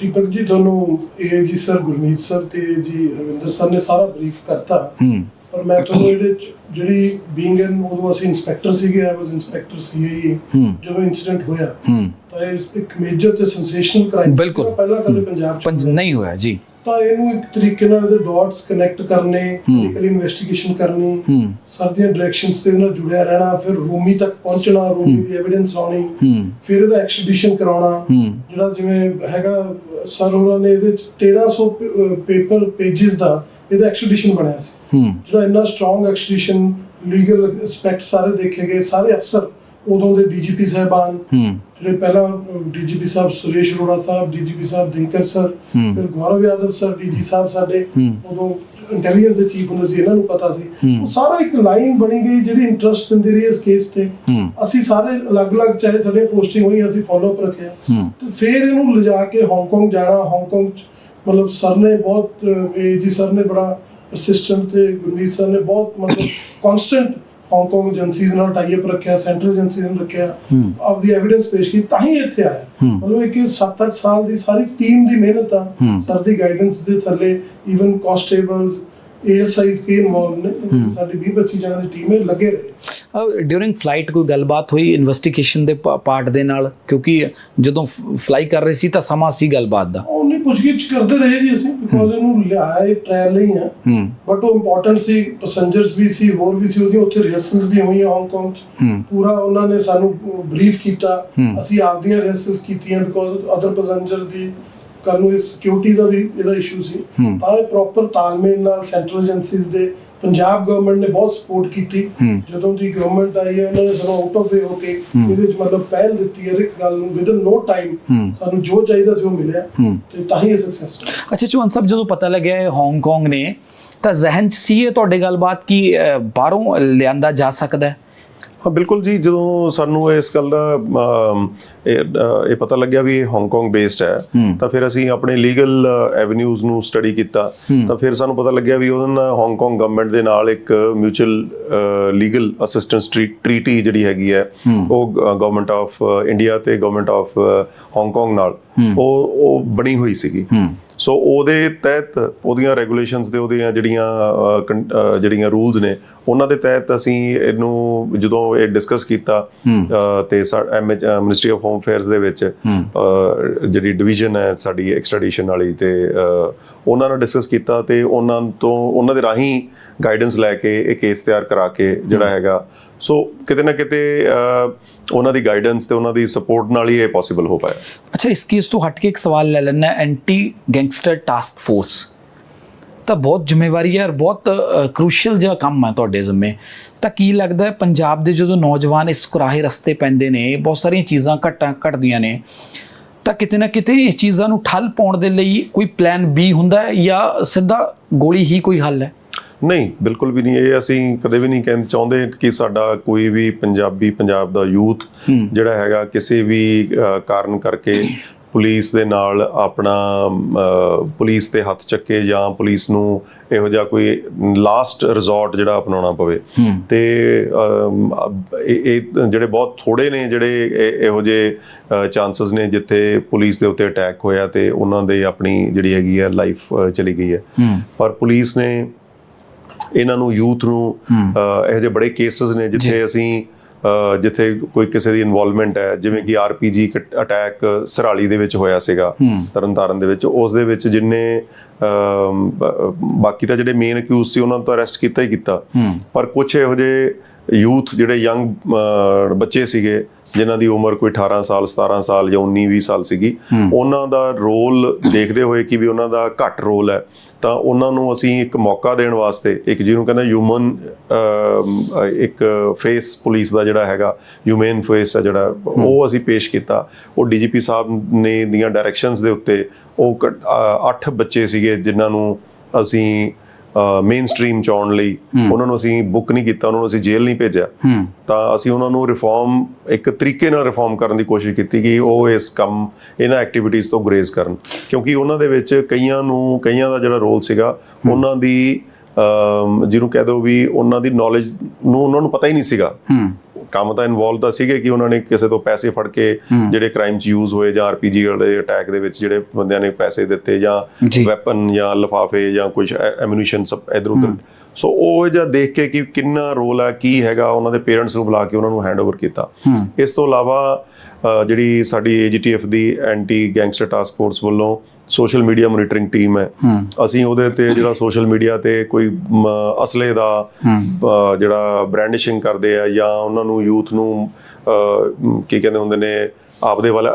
S4: ਦੀਪਕ ਜੀ ਤੁਹਾਨੂੰ ਇਹ ਜੀ ਸਰ ਗੁਰਮੀਤ ਸਰ ਤੇ ਜੀ ਰਵਿੰਦਰ ਸਰ ਨੇ ਸਾਰਾ ਬਰੀਫ ਕਰਤਾ।
S1: ਹੂੰ।
S4: ਪਰ ਮੈਂ ਤੁਹਾਨੂੰ ਇਹਦੇ ਜਿਹੜੀ ਬੀਇੰਗ ਐਨ ਉਦੋਂ ਅਸੀਂ ਇੰਸਪੈਕਟਰ ਸੀਗੇ ਆਈ ਵਾਸ ਇੰਸਪੈਕਟਰ ਸੀਆਈਏ
S1: ਹੂੰ।
S4: ਜਦੋਂ ਇਨਸੀਡੈਂਟ ਹੋਇਆ।
S1: ਹੂੰ।
S4: ਤਾਂ ਇਹ ਇੱਕ ਮੇਜਰ ਤੇ ਸੈਂਸੇਸ਼ਨਲ ਕ੍ਰਾਈਮ
S1: ਬਿਲਕੁਲ।
S4: ਪਹਿਲਾਂ ਕਦੇ ਪੰਜਾਬ 'ਚ
S1: ਪੰਜ ਨਹੀਂ ਹੋਇਆ ਜੀ।
S4: ਤਾਂ ਇਹਨੂੰ ਇੱਕ ਤਰੀਕੇ ਨਾਲ ਇਹਦੇ ਡਾਟਸ ਕਨੈਕਟ ਕਰਨੇ
S1: ਹੂੰ।
S4: ਮੈਡੀਕਲ ਇਨਵੈਸਟੀਗੇਸ਼ਨ ਕਰਨੀ
S1: ਹੂੰ।
S4: ਸਰ ਦੀਆਂ ਡਾਇਰੈਕਸ਼ਨਸ ਤੇ ਨਾਲ ਜੁੜਿਆ ਰਹਿਣਾ ਫਿਰ ਰੂਮੀ ਤੱਕ ਪਹੁੰਚਣਾ ਰੂਮੀ ਦੀ ਐਵੀਡੈਂਸ ਆਉਣੀ
S1: ਹੂੰ।
S4: ਫਿਰ ਇਹਦਾ ਐਕਸਟ੍ਰੈਡੀਸ਼ਨ ਕਰਾਉਣਾ
S1: ਹੂੰ।
S4: ਜਿਹੜਾ ਜਿਵੇਂ ਹੈਗਾ ਸਰ ਉਹਨਾਂ ਨੇ ਇਹਦੇ ਚ 1300 ਪੇਪਰ ਪੇजेस ਦਾ ਇਹਦਾ ਐਕਸਟ੍ਰੈਡੀਸ਼ਨ ਬਣਿਆ ਸੀ।
S1: ਹੂੰ।
S4: ਜਿਹੜਾ ਇੰਨਾ ਸਟਰੋਂਗ ਐਕਸਟ੍ਰੈਡੀਸ਼ਨ ਲੀਗਲ ਐਸਪੈਕਟ ਸਾਰੇ ਦੇਖੇ ਗਏ ਸਾਰੇ ਅਫਸਰ ਉਦੋਂ ਦੇ ਡੀਜੀਪੀ ਸਾਹਿਬਾਨ ਜਿਹੜੇ ਪਹਿਲਾਂ ਡੀਜੀਪੀ ਸਾਹਿਬ ਸੁਰੇਸ਼ ਅਰੋੜਾ ਸਾਹਿਬ ਡੀਜੀਪੀ ਸਾਹਿਬ ਦਿਨਕਰ ਸਰ। ਫਿਰ ਗੌਰਵ ਯਾਦਵ ਸਰ ਡੀਜੀ ਸਾਹਿਬ ਸਾਡੇ। ਉਦੋਂ ਇੰਟੈਲੀਜੈਂਸ ਦੇ ਚੀਫ ਹੁੰਦੇ ਸੀ ਇਹਨਾਂ ਨੂੰ ਪਤਾ ਸੀ। ਉਹ ਸਾਰਾ ਇੱਕ ਲਾਈਨ ਬਣੀ ਗਈ ਜਿਹੜੀ ਇੰਟਰਸਟ ਦਿੰਦੀ ਰਹੀ ਇਸ ਕੇਸ ਤੇ ਅਸੀਂ ਸਾਰੇ ਅਲੱਗ-ਅਲੱਗ ਚਾਹੇ ਸਾਡੀਆਂ ਪੋਸਟਿੰਗ ਹੋਈ ਅਸੀਂ ਫਾਲੋ ਅਪ ਰੱਖਿਆ ਤੇ ਫਿਰ ਇਹਨੂੰ ਲਿਜਾ ਕੇ ਹਾਂਗਕਾਂਗ ਜਾਣਾ ਹਾਂਗਕਾਂਗ ਮਤਲਬ ਸਰ ਨੇ ਬਹੁਤ ਜੀ ਸਰ ਨੇ ਬੜਾ ਪਰਸਿਸਟੈਂਟ ਤੇ ਗੁਰਮੀਤ ਸਰ ਨੇ ਬਹੁਤ ਮਤਲਬ ਕਨਸਟੈਂਟ ਹਾਂਗਕਾਂਗ ਏਜੰਸੀਜ਼ ਨਾਲ ਟਾਈ ਅਪ ਰੱਖਿਆ ਸੈਂਟਰਲ ਏਜੰਸੀਜ਼ ਨਾਲ ਰੱਖਿਆ। ਆਪਦੀ ਐਵੀਡੈਂਸ ਪੇਸ਼ ਕੀਤੀ ਤਾਂ ਹੀ ਇੱਥੇ ਆਇਆ। ਮਤਲਬ ਇੱਕ 7-8 ਸਾਲ ਦੀ ਸਾਰੀ ਟੀਮ ਦੀ ਮਿਹਨਤ ਆ। ਸਰ ਦੀ ਗਾਈਡੈਂਸ ਦੇ ਥੱਲੇ ਈਵਨ ਕਾਂਸਟੇਬਲਸ ਏਐਸਆਈਸ ਕੇ ਇਨਵੋਲਵ ਨੇ ਸਾਡੀ 20-25 ਜਣਾਂ ਦੀ ਟੀਮ ਲੱਗੇ ਰਹੇ
S1: ਡਿਊਰਿੰਗ ਫਲਾਈਟ ਕੋਈ ਗੱਲਬਾਤ ਹੋਈ ਇਨਵੈਸਟੀਗੇਸ਼ਨ ਦੇ ਪਾਰਟ ਦੇ ਨਾਲ ਕਿਉਂਕਿ ਜਦੋਂ ਫਲਾਈ ਕਰ ਰਹੇ ਸੀ ਤਾਂ ਸਮਾਂ ਸੀ ਗੱਲਬਾਤ ਦਾ
S4: ਪੁੱਛਗਿੱਛ ਕਰਦੇ ਰਹੇ ਜੀ ਅਸੀਂ ਬਿਕੋਜ਼ ਇਹਨੂੰ ਲਿਆਏ ਟ੍ਰਾਇਲ ਨਹੀਂ ਆ ਬਟ ਉਹ ਇੰਪੋਰਟੈਂਟ ਸੀ ਪੈਸੇਂਜਰਸ ਵੀ ਸੀ ਹੋਰ ਵੀ ਸੀ ਉਹਦੀਆਂ ਉੱਥੇ ਰਿਹਰਸਲਸ ਵੀ ਹੋਈਆਂ ਹਾਂਗਕਾਂਗ 'ਚ। ਪੂਰਾ ਉਹਨਾਂ ਨੇ ਸਾਨੂੰ ਬਰੀਫ ਕੀਤਾ। ਅਸੀਂ ਆਪਦੀਆਂ ਰਿਹਰਸਲਸ ਕੀਤੀਆਂ ਬਿਕੋਜ਼ ਅਦਰ ਪੈਸੇਂਜਰ ਦੀ ਕੱਲ ਨੂੰ ਸਿਕਿਉਰਿਟੀ ਦਾ ਵੀ ਇਹਦਾ ਇਸ਼ੂ ਸੀ। ਤਾਂ ਇਹ ਪ੍ਰੋਪਰ ਤਾਲਮੇਲ ਨਾਲ ਸੈਂਟਰਲ ਏਜੰਸੀਜ਼ ਦੇ ਪੰਜਾਬ ਗਵਰਨਮੈਂਟ ਨੇ ਬਹੁਤ ਸਪੋਰਟ ਕੀਤੀ
S1: ਹੂੰ।
S4: ਜਦੋਂ ਦੀ ਗਵਰਨਮੈਂਟ ਆਈ ਹੈ ਉਹਨਾਂ ਨੇ ਸਾਨੂੰ ਆਊਟ ਆਫ ਵੇ ਹੋ ਕੇ ਇਹਦੇ ਵਿੱਚ ਮਤਲਬ ਪਹਿਲ ਦਿੱਤੀ ਹੈ ਇੱਕ ਗੱਲ ਨੂੰ ਵਿਦਨ ਨੋ ਟਾਈਮ
S1: ਹੂੰ।
S4: ਸਾਨੂੰ ਜੋ ਚਾਹੀਦਾ ਸੀ ਉਹ ਮਿਲਿਆ
S1: ਹੂੰ।
S4: ਤੇ ਤਾਂ ਹੀ ਇਹ ਸਕਸੈਸ
S1: ਅੱਛਾ ਚੌਹਾਨ ਸਾਹਿਬ ਜਦੋਂ ਪਤਾ ਲੱਗਿਆ ਇਹ ਹਾਂਗਕਾਂਗ ਨੇ ਤਾਂ ਜ਼ਹਿਨ 'ਚ ਸੀ ਇਹ ਤੁਹਾਡੇ ਗੱਲਬਾਤ ਕਿ ਬਾਹਰੋਂ ਲਿਆਂਦਾ ਜਾ ਸਕਦਾ ਹੈ
S2: ਹਾਂ ਬਿਲਕੁਲ ਜੀ ਜਦੋਂ ਸਾਨੂੰ ਇਸ ਗੱਲ ਦਾ ਇਹ ਪਤਾ ਲੱਗਿਆ ਵੀ ਇਹ ਹਾਂਗਕਾਂਗ ਬੇਸਡ ਹੈ। ਤਾਂ ਫਿਰ ਅਸੀਂ ਆਪਣੇ ਲੀਗਲ ਐਵੇਨਿਊਜ਼ ਨੂੰ ਸਟੱਡੀ ਕੀਤਾ। ਤਾਂ ਫਿਰ ਸਾਨੂੰ ਪਤਾ ਲੱਗਿਆ ਵੀ ਉਹਦੇ ਨਾਲ ਹਾਂਗਕਾਂਗ ਗਵਰਨਮੈਂਟ ਦੇ ਨਾਲ ਇੱਕ ਮਿਊਚੁਅਲ ਲੀਗਲ ਅਸਿਸਟੈਂਸ ਟ੍ਰੀਟੀ ਜਿਹੜੀ ਹੈਗੀ ਹੈ ਉਹ ਗਵਰਨਮੈਂਟ ਆਫ ਇੰਡੀਆ ਤੇ ਗਵਰਨਮੈਂਟ ਆਫ ਹਾਂਗਕਾਂਗ ਨਾਲ ਉਹ ਉਹ ਬਣੀ ਹੋਈ ਸੀਗੀ। ਸੋ ਉਹਦੇ ਤਹਿਤ ਉਹਦੀਆਂ ਰੈਗੂਲੇਸ਼ਨਸ ਤੇ ਉਹਦੀਆਂ ਜਿਹੜੀਆਂ ਜਿਹੜੀਆਂ ਰੂਲਸ ਨੇ ਉਹਨਾਂ ਦੇ ਤਹਿਤ ਅਸੀਂ ਇਹਨੂੰ ਜਦੋਂ ਇਹ ਡਿਸਕਸ ਕੀਤਾ ਤੇ ਮਿਨਿਸਟਰੀ ਆਫ ਹੋਮ ਅਫੇਅਰਸ ਦੇ ਵਿੱਚ ਜਿਹੜੀ ਡਿਵੀਜ਼ਨ ਹੈ ਸਾਡੀ ਐਕਸਟ੍ਰੈਡੀਸ਼ਨ ਵਾਲੀ ਤੇ ਉਹਨਾਂ ਨਾਲ ਡਿਸਕਸ ਕੀਤਾ ਤੇ ਉਹਨਾਂ ਤੋਂ ਉਹਨਾਂ ਦੇ ਰਾਹੀਂ ਗਾਈਡੈਂਸ ਲੈ ਕੇ ਇਹ ਕੇਸ ਤਿਆਰ ਕਰਾ ਕੇ ਜਿਹੜਾ ਹੈਗਾ। ਸੋ ਕਿਤੇ ਨਾ ਕਿਤੇ ਉਹਨਾਂ ਦੀ ਗਾਈਡੈਂਸ ਤੇ ਉਹਨਾਂ ਦੀ ਸਪੋਰਟ ਨਾਲ ਹੀ ਇਹ ਪੋਸੀਬਲ ਹੋ ਪਾਇਆ।
S1: ਅੱਛਾ, ਇਸ ਕੇਸ ਤੋਂ ਹਟ ਕੇ ਇੱਕ ਸਵਾਲ ਲੈ ਲੈਣਾ ਐਂਟੀ ਗੈਂਗਸਟਰ ਟਾਸਕ ਫੋਰਸ ਤਾਂ ਬਹੁਤ ਜ਼ਿੰਮੇਵਾਰੀ ਹੈ ਔਰ ਬਹੁਤ ਕ੍ਰੂਸ਼ੀਅਲ ਜਿਹਾ ਕੰਮ ਹੈ ਤੁਹਾਡੇ ਜ਼ਿੰਮੇ। ਤਾਂ ਕੀ ਲੱਗਦਾ ਹੈ, ਪੰਜਾਬ ਦੇ ਜਦੋਂ ਨੌਜਵਾਨ ਇਸ ਕੁਰਾਹੇ ਰਸਤੇ ਪੈਂਦੇ ਨੇ, ਬਹੁਤ ਸਾਰੀਆਂ ਚੀਜ਼ਾਂ ਘਟਾਂ, ਘਟਦੀਆਂ ਨੇ, ਤਾਂ ਕਿਤੇ ਨਾ ਕਿਤੇ ਇਸ ਚੀਜ਼ਾਂ ਨੂੰ ਠੱਲ ਪਾਉਣ ਦੇ ਲਈ ਕੋਈ ਪਲਾਨ ਬੀ ਹੁੰਦਾ ਹੈ ਜਾਂ ਸਿੱਧਾ ਗੋਲੀ ਹੀ ਕੋਈ ਹੱਲ ਹੈ?
S2: ਨਹੀਂ ਬਿਲਕੁਲ ਵੀ ਨਹੀਂ। ਇਹ ਅਸੀਂ ਕਦੇ ਵੀ ਨਹੀਂ ਕਹਿੰ ਚਾਹੁੰਦੇ ਕਿ ਸਾਡਾ ਕੋਈ ਵੀ ਪੰਜਾਬੀ ਪੰਜਾਬ ਦਾ ਯੂਥ ਜਿਹੜਾ ਹੈਗਾ ਕਿਸੇ ਵੀ ਕਾਰਨ ਕਰਕੇ ਪੁਲਿਸ ਦੇ ਨਾਲ ਆਪਣਾ ਪੁਲਿਸ ਤੇ ਹੱਥ ਚੱਕੇ ਜਾਂ ਪੁਲਿਸ ਨੂੰ ਇਹੋ ਜਿਹਾ ਕੋਈ ਲਾਸਟ ਰਿਜ਼ੋਰਟ ਜਿਹੜਾ ਅਪਣਾਉਣਾ ਪਵੇ। ਤੇ ਇਹ ਜਿਹੜੇ ਬਹੁਤ ਥੋੜੇ ਨੇ ਜਿਹੜੇ ਇਹ- ਇਹੋ ਜਿਹੇ ਚਾਂਸਸ ਨੇ ਜਿੱਥੇ ਪੁਲਿਸ ਦੇ ਉੱਤੇ ਅਟੈਕ ਹੋਇਆ ਤੇ ਉਹਨਾਂ ਦੇ ਆਪਣੀ ਜਿਹੜੀ ਹੈਗੀ ਹੈ ਲਾਈਫ ਚਲੀ ਗਈ ਹੈ। ਪਰ ਪੁਲਿਸ ਨੇ ਇਹਨਾਂ ਨੂੰ ਯੂਥ ਨੂੰ ਇਹੋ ਜਿਹੇ ਬੜੇ ਕੇਸਸ ਨੇ ਜਿੱਥੇ ਅਸੀਂ ਜਿੱਥੇ ਕੋਈ ਕਿਸੇ ਦੀ ਇਨਵੋਲਵਮੈਂਟ ਹੈ ਜਿਵੇਂ ਕਿ ਆਰਪੀਜੀ ਅਟੈਕ ਸਰਾਲੀ ਦੇ ਵਿੱਚ ਹੋਇਆ ਸੀਗਾ ਤਰਨਤਾਰਨ ਦੇ ਵਿੱਚ। ਉਸ ਦੇ ਵਿੱਚ ਜਿੰਨੇ ਬਾਕੀ ਤਾਂ ਜਿਹੜੇ ਮੇਨ ਅਕਿਊਜ਼ ਸੀ ਉਹਨਾਂ ਨੂੰ ਤਾਂ ਅਰੈਸਟ ਕੀਤਾ ਹੀ ਕੀਤਾ। ਪਰ ਕੁਝ ਇਹੋ ਜਿਹੇ ਯੂਥ ਜਿਹੜੇ ਯੰਗ ਬੱਚੇ ਸੀਗੇ ਜਿਨ੍ਹਾਂ ਦੀ ਉਮਰ ਕੋਈ 18 ਸਾਲ 17 ਸਾਲ ਜਾਂ 19 20 ਸਾਲ ਸੀਗੀ ਉਹਨਾਂ ਦਾ ਰੋਲ ਦੇਖਦੇ ਹੋਏ ਕਿ ਵੀ ਉਹਨਾਂ ਦਾ ਘੱਟ ਰੋਲ ਹੈ ਤਾਂ ਉਹਨਾਂ ਨੂੰ ਅਸੀਂ ਇੱਕ ਮੌਕਾ ਦੇਣ ਵਾਸਤੇ ਇੱਕ ਜਿਹਨੂੰ ਕਹਿੰਦਾ ਹਿਊਮਨ ਇੱਕ ਫੇਸ ਪੁਲਿਸ ਦਾ ਜਿਹੜਾ ਹੈਗਾ ਹਿਊਮਨ ਫੇਸ ਹੈ ਜਿਹੜਾ ਉਹ ਅਸੀਂ ਪੇਸ਼ ਕੀਤਾ। ਉਹ ਡੀਜੀਪੀ ਸਾਹਿਬ ਨੇ ਦੀਆਂ ਡਾਇਰੈਕਸ਼ਨਸ ਦੇ ਉੱਤੇ ਉਹ 8 ਬੱਚੇ ਸੀਗੇ ਜਿਨ੍ਹਾਂ ਨੂੰ ਅਸੀਂ ਮੇਨ ਸਟ੍ਰੀਮ ਚ ਆਉਣ ਲਈ ਉਹਨਾਂ ਨੂੰ ਅਸੀਂ ਬੁੱਕ ਨਹੀਂ ਕੀਤਾ ਉਹਨਾਂ ਨੂੰ ਅਸੀਂ ਜੇਲ੍ਹ ਨਹੀਂ ਭੇਜਿਆ। ਤਾਂ ਅਸੀਂ ਉਹਨਾਂ ਨੂੰ ਰਿਫਾਰਮ ਇੱਕ ਤਰੀਕੇ ਨਾਲ ਰਿਫਾਰਮ ਕਰਨ ਦੀ ਕੋਸ਼ਿਸ਼ ਕੀਤੀ ਕਿ ਉਹ ਇਸ ਕੰਮ ਇਹਨਾਂ ਐਕਟੀਵਿਟੀਜ਼ ਤੋਂ ਗਰੇਜ਼ ਕਰਨ। ਕਿਉਂਕਿ ਉਹਨਾਂ ਦੇ ਵਿੱਚ ਕਈਆਂ ਨੂੰ ਕਈਆਂ ਦਾ ਜਿਹੜਾ ਰੋਲ ਸੀਗਾ ਉਹਨਾਂ ਦੀ ਜਿਹਨੂੰ ਕਹਿ ਦੋ ਵੀ ਉਹਨਾਂ ਦੀ ਨੌਲੇਜ ਨੂੰ ਉਹਨਾਂ ਨੂੰ ਪਤਾ ਹੀ ਨਹੀਂ ਸੀਗਾ। ਕੰਮ ਤਾਂ ਇਨਵੋਲਵ ਤਾਂ ਸੀਗੇ ਕਿ ਉਹਨਾਂ ਨੇ ਕਿਸੇ ਤੋਂ ਪੈਸੇ ਫੜ ਕੇ ਜਿਹੜੇ ਕ੍ਰਾਈਮ 'ਚ ਯੂਜ਼ ਹੋਏ ਜਾਂ ਆਰਪੀਜੀ ਵਾਲੇ ਅਟੈਕ ਦੇ ਵਿੱਚ ਜਿਹੜੇ ਬੰਦਿਆਂ ਨੇ ਪੈਸੇ ਦਿੱਤੇ ਜਾਂ
S1: ਜੀ।
S2: ਵੈਪਨ ਜਾਂ ਲਫਾਫੇ ਜਾਂ ਕੁਝ ਐਮੂਨੀਸ਼ਨ ਸਭ ਇਧਰ ਉਧਰ। ਸੋ ਉਹ ਜਿਹਾ ਦੇਖ ਕੇ ਕਿ ਕਿੰਨਾ ਰੋਲ ਹੈ ਕੀ ਹੈਗਾ ਉਹਨਾਂ ਦੇ ਪੇਰੈਂਟਸ ਨੂੰ ਬੁਲਾ ਕੇ ਉਹਨਾਂ ਨੂੰ ਹੈਂਡਓਵਰ ਕੀਤਾ। ਇਸ ਤੋਂ ਇਲਾਵਾ ਜਿਹੜੀ ਸਾਡੀ ਏਜੀਟੀਐਫ ਦੀ ਐਂਟੀ ਗੈਂਗਸਟਰ ਟਾਸਕ ਫੋਰਸ ਵੱਲੋਂ ਸੋਸ਼ਲ ਮੀਡੀਆ ਮੋਨੀਟਰਿੰਗ ਟੀਮ ਹੈ। ਅਸੀਂ ਉਹਦੇ ਤੇ ਜਿਹੜਾ ਸੋਸ਼ਲ ਮੀਡੀਆ ਤੇ ਕੋਈ ਅਸਲੇ ਦਾ ਜਿਹੜਾ ਬ੍ਰਾਂਡਿਸ਼ਿੰਗ ਕਰਦੇ ਆ ਜਾਂ ਉਹਨਾਂ ਨੂੰ ਯੂਥ ਨੂੰ ਕੀ ਕਹਿੰਦੇ ਹੁੰਦੇ ਨੇ ਆਪਦੇ ਵੱਲ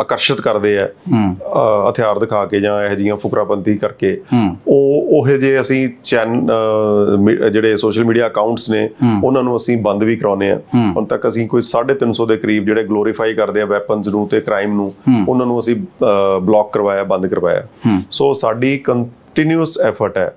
S2: ਆਕਰਸ਼ਿਤ ਕਰਦੇ ਆ ਹਥਿਆਰ ਦਿਖਾ ਕੇ ਜਾਂ ਇਹੋ ਜਿਹੀਆਂ ਫੁਕਰਾਪੰਤੀ ਕਰਕੇ। ਉਹ ਉਹੇ ਜੇ ਅਸੀਂ ਚੈਨ ਜਿਹੜੇ ਸੋਸ਼ਲ ਮੀਡੀਆ ਅਕਾਊਂਟਸ ਨੇ ਉਹਨਾਂ ਨੂੰ ਅਸੀਂ ਬੰਦ ਵੀ ਕਰਾਉਨੇ ਆ ਹੁਣ ਤੱਕ ਅਸੀਂ ਕੋਈ 350 ਦੇ ਕਰੀਬ ਜਿਹੜੇ ਗਲੋਰੀਫਾਈ ਕਰਦੇ ਆ ਵੈਪਨਸ ਨੂੰ ਤੇ ਕ੍ਰਾਈਮ ਨੂੰ ਉਹਨਾਂ ਨੂੰ ਅਸੀਂ ਬਲੌਕ ਕਰਵਾਇਆ ਬੰਦ ਕਰਵਾਇਆ। ਸੋ ਸਾਡੀ ਕੰਟੀਨਿਊਸ ਐਫਰਟ ਹੈ।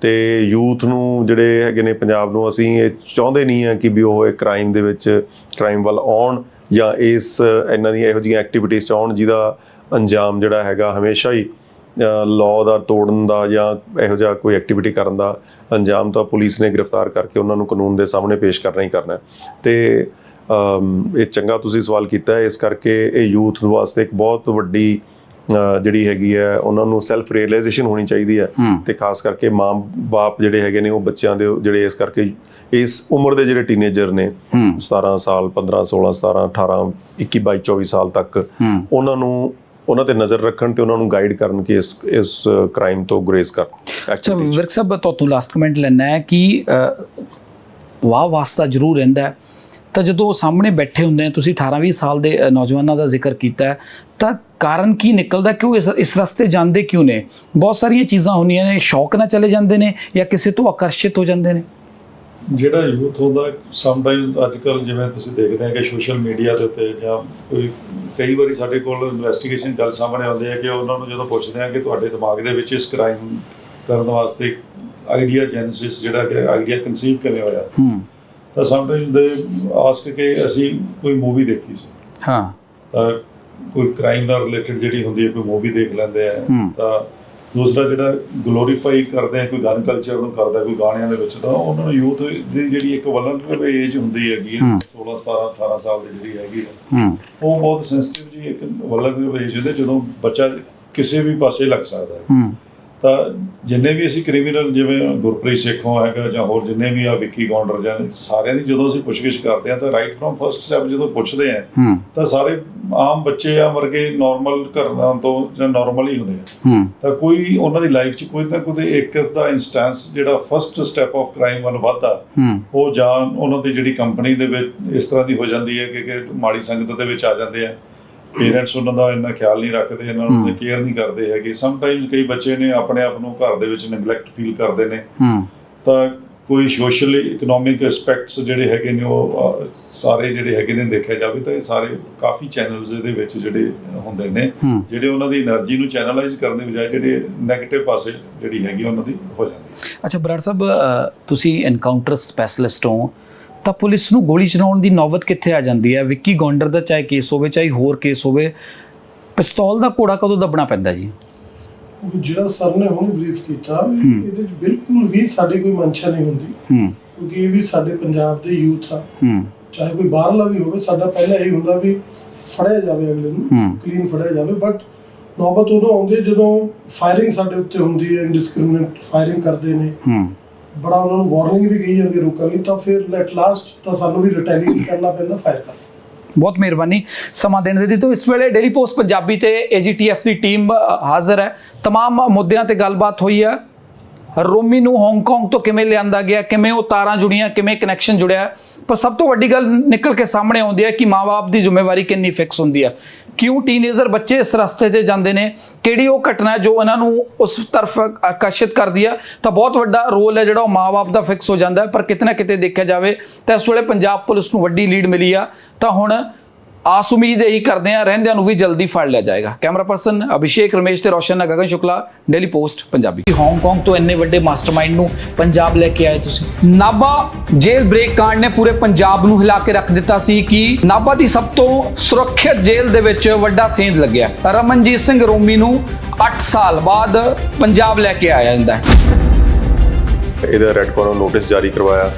S2: ਤੇ ਯੂਥ ਨੂੰ ਜਿਹੜੇ ਹੈਗੇ ਨੇ ਪੰਜਾਬ ਨੂੰ ਅਸੀਂ ਇਹ ਚਾਹੁੰਦੇ ਨਹੀਂ ਆ ਕਿ ਵੀ ਉਹ ਇਹ ਕ੍ਰਾਈਮ ਦੇ ਵਿੱਚ ਕ੍ਰਾਈਮ ਵੱਲ ਆਉਣ। ਜਾਂ ਇਸ ਇਹਨਾਂ ਦੀਆਂ ਇਹੋ ਜਿਹੀਆਂ ਐਕਟੀਵਿਟੀਜ਼ ਚ ਆਉਣ ਜਿਹਦਾ ਅੰਜਾਮ ਜਿਹੜਾ ਹੈਗਾ ਹਮੇਸ਼ਾ ਹੀ ਲਾਅ ਦਾ ਤੋੜਨ ਦਾ ਜਾਂ ਇਹੋ ਜਿਹਾ ਕੋਈ ਐਕਟੀਵਿਟੀ ਕਰਨ ਦਾ ਅੰਜਾਮ ਤਾਂ ਪੁਲਿਸ ਨੇ ਗ੍ਰਿਫਤਾਰ ਕਰਕੇ ਉਹਨਾਂ ਨੂੰ ਕਾਨੂੰਨ ਦੇ ਸਾਹਮਣੇ ਪੇਸ਼ ਕਰਨਾ ਹੀ ਕਰਨਾ ਹੈ। ਤੇ ਇਹ ਚੰਗਾ ਤੁਸੀਂ ਸਵਾਲ ਕੀਤਾ ਹੈ ਇਸ ਕਰਕੇ ਇਹ ਯੂਥ ਵਾਸਤੇ ਇੱਕ ਬਹੁਤ ਵੱਡੀ ਜਿਹੜੀ ਹੈਗੀ ਹੈ ਉਹਨਾਂ ਨੂੰ ਸੈਲਫ ਰੀਅਲਾਈਜੇਸ਼ਨ ਹੋਣੀ ਚਾਹੀਦੀ ਹੈ। ਤੇ ਖਾਸ ਕਰਕੇ ਮਾਂ-ਬਾਪ ਜਿਹੜੇ ਹੈਗੇ ਨੇ ਉਹ ਬੱਚਿਆਂ ਦੇ ਜਿਹੜੇ ਇਸ ਕਰਕੇ ਇਸ ਉਮਰ ਦੇ ਜਿਹੜੇ ਟੀਨੇਜਰ ਨੇ 17 ਸਾਲ 15 16 17 18 21 22 24 ਸਾਲ ਤੱਕ ਉਹਨਾਂ ਨੂੰ ਉਹਨਾਂ ਤੇ ਨਜ਼ਰ ਰੱਖਣ ਤੇ ਉਹਨਾਂ ਨੂੰ ਗਾਈਡ ਕਰਨ ਕਿ ਇਸ ਇਸ ਕ੍ਰਾਈਮ ਤੋਂ ਗ੍ਰੇਸ ਕਰ
S1: ਅੱਛਾ ਵਿਰਕ ਸਾਹਿਬ ਤੋਂ ਲਾਸਟ ਕਮੈਂਟ ਲੈਣਾ ਹੈ ਕਿ ਵਾਹ ਵਾਸਤਾ ਜ਼ਰੂਰ ਰਹਿੰਦਾ ਹੈ। ਤਾਂ ਜਦੋਂ ਉਹ ਸਾਹਮਣੇ ਬੈਠੇ ਹੁੰਦੇ ਆ ਤੁਸੀਂ 18 20 ਸਾਲ ਦੇ ਨੌਜਵਾਨਾਂ ਦਾ ਜ਼ਿਕਰ ਕੀਤਾ ਤਾਂ ਕਾਰਨ ਕੀ ਨਿਕਲਦਾ? ਕਿ ਉਹ ਇਸ ਇਸ ਰਸਤੇ ਜਾਂਦੇ ਕਿਉਂ ਨੇ? ਬਹੁਤ ਸਾਰੀਆਂ ਚੀਜ਼ਾਂ ਹੁੰਦੀਆਂ ਨੇ ਸ਼ੌਕ ਨਾਲ ਚਲੇ ਜਾਂਦੇ ਨੇ ਜਾਂ ਕਿਸੇ ਤੋਂ ਆਕਰਸ਼ਿਤ ਹੋ ਜਾਂਦੇ ਨੇ?
S3: ਜਿਹੜਾ ਯੂਥ ਹੁੰਦਾ ਸਮਟਾਈਮਸ ਅੱਜ ਕੱਲ ਜਿਵੇਂ ਤੁਸੀਂ ਦੇਖਦੇ ਆ ਕਿ ਸੋਸ਼ਲ ਮੀਡੀਆ ਦੇ ਉੱਤੇ ਜਾਂ ਕੋਈ ਕਈ ਵਾਰੀ ਸਾਡੇ ਕੋਲ ਇਨਵੈਸਟੀਗੇਸ਼ਨ ਗੱਲ ਸਾਹਮਣੇ ਆਉਂਦੀ ਹੈ ਕਿ ਉਹਨਾਂ ਨੂੰ ਜਦੋਂ ਪੁੱਛਦੇ ਆ ਕਿ ਤੁਹਾਡੇ ਦਿਮਾਗ ਦੇ ਵਿੱਚ ਇਸ ਕ੍ਰਾਈਮ ਕਰਨ ਵਾਸਤੇ ਆਈਡੀਆ ਜੈਨਸਿਸ ਜਿਹੜਾ ਕਿ ਆਈਡੀਆ ਕਨਸੀਵ ਕਿਵੇਂ ਹੋਇਆ?
S1: ਹੂੰ।
S3: ਤਾਂ ਸਮਟਾਈਮਸ ਦੇ ਆਸਕ ਕਿ ਅਸੀਂ ਕੋਈ ਮੂਵੀ ਦੇਖੀ ਸੀ।
S1: ਹਾਂ।
S3: ਤਾਂ ਕੋਈ ਕ੍ਰਾਈਮ ਨਾਲ ਰਿਲੇਟਡ ਜਿਹੜੀ ਹੁੰਦੀ ਹੈ ਕੋਈ ਮੂਵੀ ਦੇਖ ਲੈਂਦੇ ਆ। ਤਾਂ ਦੂਸਰਾ ਜਿਹੜਾ ਗਲੋਰੀਫਾਈ ਕਰਦੇ ਆ ਕੋਈ ਗਨ ਕਲਚਰ ਨੂੰ ਕਰਦਾ ਕੋਈ ਗਾਣਿਆਂ ਦੇ ਵਿੱਚ ਤਾਂ ਉਹਨਾਂ ਨੂੰ ਯੂਥ ਦੀ ਜਿਹੜੀ ਇੱਕ ਵਲਨਰੇਬਲ ਏਜ ਹੁੰਦੀ ਹੈਗੀ ਹੈ 16 17 18 ਸਾਲ ਦੀ ਜਿਹੜੀ ਹੈਗੀ ਉਹ ਬਹੁਤ ਸੈਂਸਿਟਿਵ ਜੀ ਇੱਕ ਵਲਨਰੇਬਲ ਏਜ ਹੁੰਦੀ ਜਦੋਂ ਬੱਚਾ ਕਿਸੇ ਵੀ ਪਾਸੇ ਲੱਗ ਸਕਦਾ ਹੂੰ। ਤਾਂ ਜਿੰਨੇ ਵੀ ਅਸੀਂ ਕ੍ਰਿਮੀਨਲ ਜਿਵੇਂ ਗੁਰਪ੍ਰੀਤ ਸੇਖੋਂ ਹੈਗਾ ਜਾਂ ਹੋਰ ਜਿੰਨੇ ਵੀ ਆ ਵਿੱਕੀ ਗੌਂਡਰ ਜਾਂ ਸਾਰਿਆਂ ਦੀ ਜਦੋਂ ਅਸੀਂ ਪੁੱਛਗਿੱਛ ਕਰਦੇ ਆ ਤਾਂ ਰਾਈਟ ਫਰਮ ਫਰਸਟ ਸਟੈਪ ਜਦੋਂ ਪੁੱਛਦੇ ਆ ਤਾਂ ਸਾਰੇ ਆਮ ਬੱਚੇ ਆ ਵਰਗੇ ਨਾਰਮਲ ਘਰਾਂ ਤੋਂ ਜਾਂ ਨਾਰਮਲ ਹੀ ਹੁੰਦੇ ਆ। ਤਾਂ ਕੋਈ ਉਹਨਾਂ ਦੀ ਲਾਈਫ 'ਚ ਕੋਈ ਨਾ ਕੋਈ ਇੱਕ ਦਾ ਇਨਸਟੈਂਸ ਜਿਹੜਾ ਫਰਸਟ ਸਟੈਪ ਆਫ ਕ੍ਰਾਈਮ ਵੱਲ ਵਧਦਾ ਉਹ ਜਾਂ ਉਹਨਾਂ ਦੀ ਜਿਹੜੀ ਕੰਪਨੀ ਦੇ ਵਿੱਚ ਇਸ ਤਰ੍ਹਾਂ ਦੀ ਹੋ ਜਾਂਦੀ ਹੈ ਕਿ ਕਿ ਮਾੜੀ ਸੰਗਤ ਦੇ ਵਿੱਚ ਆ ਜਾਂਦੇ ਆ। ਪੇਰੈਂਟਸ ਉਹਨਾਂ ਦਾ ਇੰਨਾ ਖਿਆਲ ਨਹੀਂ ਰੱਖਦੇ ਇਹਨਾਂ ਨੂੰ ਤੇ ਕੇਅਰ ਨਹੀਂ ਕਰਦੇ ਹੈਗੇ। ਸਮ ਟਾਈਮਸ ਕਈ ਬੱਚੇ ਨੇ ਆਪਣੇ ਆਪ ਨੂੰ ਘਰ ਦੇ ਵਿੱਚ ਨੈਗਲੈਕਟ ਫੀਲ ਕਰਦੇ ਨੇ। ਤਾਂ ਕੋਈ ਸੋਸ਼ਲ ਇਕਨੋਮਿਕ ਐਸਪੈਕਟਸ ਜਿਹੜੇ ਹੈਗੇ ਨੇ ਉਹ ਸਾਰੇ ਜਿਹੜੇ ਹੈਗੇ ਨੇ ਦੇਖਿਆ ਜਾਵੇ ਤਾਂ ਇਹ ਸਾਰੇ ਕਾਫੀ ਚੈਨਲਸ ਦੇ ਵਿੱਚ ਜਿਹੜੇ ਹੁੰਦੇ ਨੇ ਜਿਹੜੇ ਉਹਨਾਂ ਦੀ એનર્ਜੀ ਨੂੰ ਚੈਨਲਾਈਜ਼ ਕਰਨ ਦੇ ਬਜਾਏ ਜਿਹੜੇ 네ਗੇਟਿਵ ਪਾਸੇ ਜਿਹੜੀ ਹੈਗੀ ਉਹਨਾਂ ਦੀ ਹੋ ਜਾਂਦੀ
S1: ਅੱਛਾ ਬਰਾੜ ਸਾਹਿਬ ਤੁਸੀਂ ਐਨਕਾਊਂਟਰ ਸਪੈਸ਼ਲਿਸਟ ਹੋ। ਤਾਂ ਪੁਲਿਸ ਨੂੰ ਗੋਲੀ ਚਲਾਉਣ ਦੀ ਨੌਬਤ ਕਿੱਥੇ ਆ ਜਾਂਦੀ ਹੈ? ਵਿੱਕੀ ਗੌਂਡਰ ਦਾ ਚਾਹੇ ਕੇਸ ਹੋਵੇ ਚਾਹੇ ਹੋਰ ਕੇਸ ਹੋਵੇ ਪਿਸਤੌਲ ਦਾ ਕੋੜਾ ਕਦੋਂ ਦੱਬਣਾ ਪੈਂਦਾ ਜੀ?
S4: ਉਹ ਜਿਹੜਾ ਸਰ ਨੇ ਹੁਣ ਬਰੀਫ ਕੀਤਾ ਇਹਦੇ ਵਿੱਚ ਬਿਲਕੁਲ ਵੀ ਸਾਡੀ ਕੋਈ ਮਨਸ਼ਾ ਨਹੀਂ ਹੁੰਦੀ।
S1: ਹੂੰ।
S4: ਕਿਉਂਕਿ ਇਹ ਵੀ ਸਾਡੇ ਪੰਜਾਬ ਦੇ ਯੂਥ ਆ।
S1: ਹੂੰ।
S4: ਚਾਹੇ ਕੋਈ ਬਾਹਰਲਾ ਵੀ ਹੋਵੇ ਸਾਡਾ ਪਹਿਲਾਂ ਇਹ ਹੁੰਦਾ ਵੀ ਫੜਿਆ ਜਾਵੇ ਅਗਲੇ ਨੂੰ। ਕਲੀਨ ਫੜਿਆ ਜਾਵੇ। ਬਟ ਨੌਬਤ ਉਦੋਂ ਆਉਂਦੀ ਜਦੋਂ ਫਾਇਰਿੰਗ ਸਾਡੇ ਉੱਤੇ ਹੁੰਦੀ ਹੈ ਇਨਡਿਸਕ੍ਰਿਮੀਨੇਟ ਫਾਇਰਿੰਗ ਕਰਦੇ ਨੇ।
S1: ਹੂੰ।
S4: ਬੜਾ ਉਹਨਾਂ ਨੂੰ ਵਾਰਨਿੰਗ ਵੀ ਗਈ ਜਾਂਦੀ ਹੈ ਰੋਕਣ ਲਈ ਤਾਂ ਫਿਰ ਐਟ ਲਾਸਟ ਤਾਂ ਸਾਨੂੰ ਵੀ ਰਿਟੈਲੀਏਟ ਕਰਨਾ ਪੈਂਦਾ ਫਾਇਰ ਕਰਨਾ
S1: ਬਹੁਤ ਮਿਹਰਬਾਨੀ ਸਮਾਂ ਦੇਣ ਦੇ ਲਈ ਤੋਂ ਇਸ ਵੇਲੇ ਡੇਲੀ ਪੋਸਟ ਪੰਜਾਬੀ ਤੇ ਏਜੀਟੀਐਫ ਦੀ ਟੀਮ ਅ, ਹਾਜ਼ਰ ਹੈ तमाम ਮੁੱਦਿਆਂ ਤੇ ਗੱਲਬਾਤ ਹੋਈ ਹੈ ਰੋਮੀ ਨੂੰ ਹਾਂਗਕਾਂਗ ਤੋਂ ਕਿਵੇਂ ਲਿਆਂਦਾ ਗਿਆ ਕਿਵੇਂ ਉਹ ਤਾਰਾਂ ਜੁੜੀਆਂ ਕਿਵੇਂ ਕਨੈਕਸ਼ਨ ਜੁੜਿਆ ਪਰ ਸਭ ਤੋਂ ਵੱਡੀ ਗੱਲ ਨਿਕਲ ਕੇ ਸਾਹਮਣੇ ਆਉਂਦੀ ਹੈ ਕਿ ਮਾਪੇ ਦੀ ਜ਼ਿੰਮੇਵਾਰੀ ਕਿੰਨੀ ਫਿਕਸ ਹੁੰਦੀ ਹੈ ਕਿਉਂ ਟੀਨੇਜਰ ਬੱਚੇ ਇਸ ਰਸਤੇ ਤੇ ਜਾਂਦੇ ਨੇ? ਕਿਹੜੀ ਉਹ ਘਟਨਾ ਜੋ ਇਹਨਾਂ ਨੂੰ ਉਸ ਤਰਫ ਆਕਰਸ਼ਿਤ ਕਰਦੀ ਆ? ਤਾਂ ਬਹੁਤ ਵੱਡਾ ਰੋਲ ਹੈ ਜਿਹੜਾ ਉਹ ਮਾਪੇ ਦਾ ਫਿਕਸ ਹੋ ਜਾਂਦਾ ਪਰ ਕਿਤੇ ਨਾ ਕਿਤੇ ਦੇਖਿਆ ਜਾਵੇ ਤਾਂ ਇਸ ਵੇਲੇ ਪੰਜਾਬ ਪੁਲਿਸ ਨੂੰ ਵੱਡੀ ਲੀਡ ਮਿਲੀ ਆ। ਤਾਂ ਹੁਣ ਆਸ ਉਮੀਦ ਇਹੀ ਕਰਦੇ ਆ ਰਹਿੰਦਿਆਂ ਨੂੰ ਵੀ ਜਲਦੀ ਫੜ ਲਿਆ ਜਾਏਗਾ। ਕੈਮਰਾ ਪਰਸਨ ਅਭਿਸ਼ੇਕ, ਰਮੇਸ਼ ਤੇ ਰੋਸ਼ਨ ਨਾਲ Gagan Shukla Daily Post Punjabi. Hong Kong ਤੋਂ ਇੰਨੇ ਵੱਡੇ ਮਾਸਟਰਮਾਈਂਡ ਨੂੰ ਪੰਜਾਬ ਲੈ ਕੇ ਆਏ ਤੁਸੀਂ। ਨਾਭਾ ਜੇਲ੍ਹ ਬ੍ਰੇਕ ਕਾਂਡ ਨੇ ਪੂਰੇ ਪੰਜਾਬ ਨੂੰ ਹਿਲਾ ਕੇ ਰੱਖ ਦਿੱਤਾ ਸੀ ਕਿ ਨਾਭਾ ਦੀ ਸਭ ਤੋਂ ਸੁਰੱਖਿਅਤ ਜੇਲ੍ਹ ਦੇ ਵਿੱਚ ਵੱਡਾ ਸੇਂਧ ਲੱਗਿਆ। ਰਮਨਜੀਤ ਸਿੰਘ ਰੋਮੀ ਨੂੰ 8 ਸਾਲ ਬਾਅਦ ਪੰਜਾਬ ਲੈ ਕੇ ਆਇਆ ਜਾਂਦਾ ਹੈ।
S2: ਇਹਦਾ ਰੈੱਡ ਕਾਰਨਰ ਨੋਟਿਸ ਜਾਰੀ ਕਰਵਾਇਆ।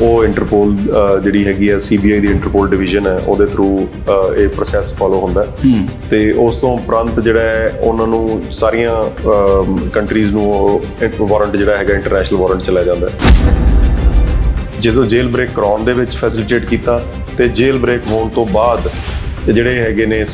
S2: ਉਹ ਇੰਟਰਪੋਲ ਜਿਹੜੀ ਹੈਗੀ ਹੈ ਸੀਬੀਆਈ ਦੀ ਇੰਟਰਪੋਲ ਡਿਵੀਜ਼ਨ ਹੈ ਉਹਦੇ ਥਰੂ ਇਹ ਪ੍ਰੋਸੈਸ ਫਾਲੋ ਹੁੰਦਾ ਤੇ ਉਸ ਤੋਂ ਉਪਰੰਤ ਜਿਹੜਾ ਹੈ ਉਹਨਾਂ ਨੂੰ ਸਾਰੀਆਂ ਕੰਟਰੀਜ਼ ਨੂੰ ਵਾਰੰਟ ਜਿਹੜਾ ਹੈਗਾ ਇੰਟਰਨੈਸ਼ਨਲ ਵਾਰੰਟ ਚਲਾ ਜਾਂਦਾ ਜਦੋਂ ਜੇਲ੍ਹ ਬ੍ਰੇਕ ਕਰਾਉਣ ਦੇ ਵਿੱਚ ਫੈਸਿਲਿਟੇਟ ਕੀਤਾ ਤੇ ਜੇਲ੍ਹ ਬ੍ਰੇਕ ਹੋਣ ਤੋਂ ਬਾਅਦ ਜਿਹੜੇ ਹੈਗੇ ਨੇ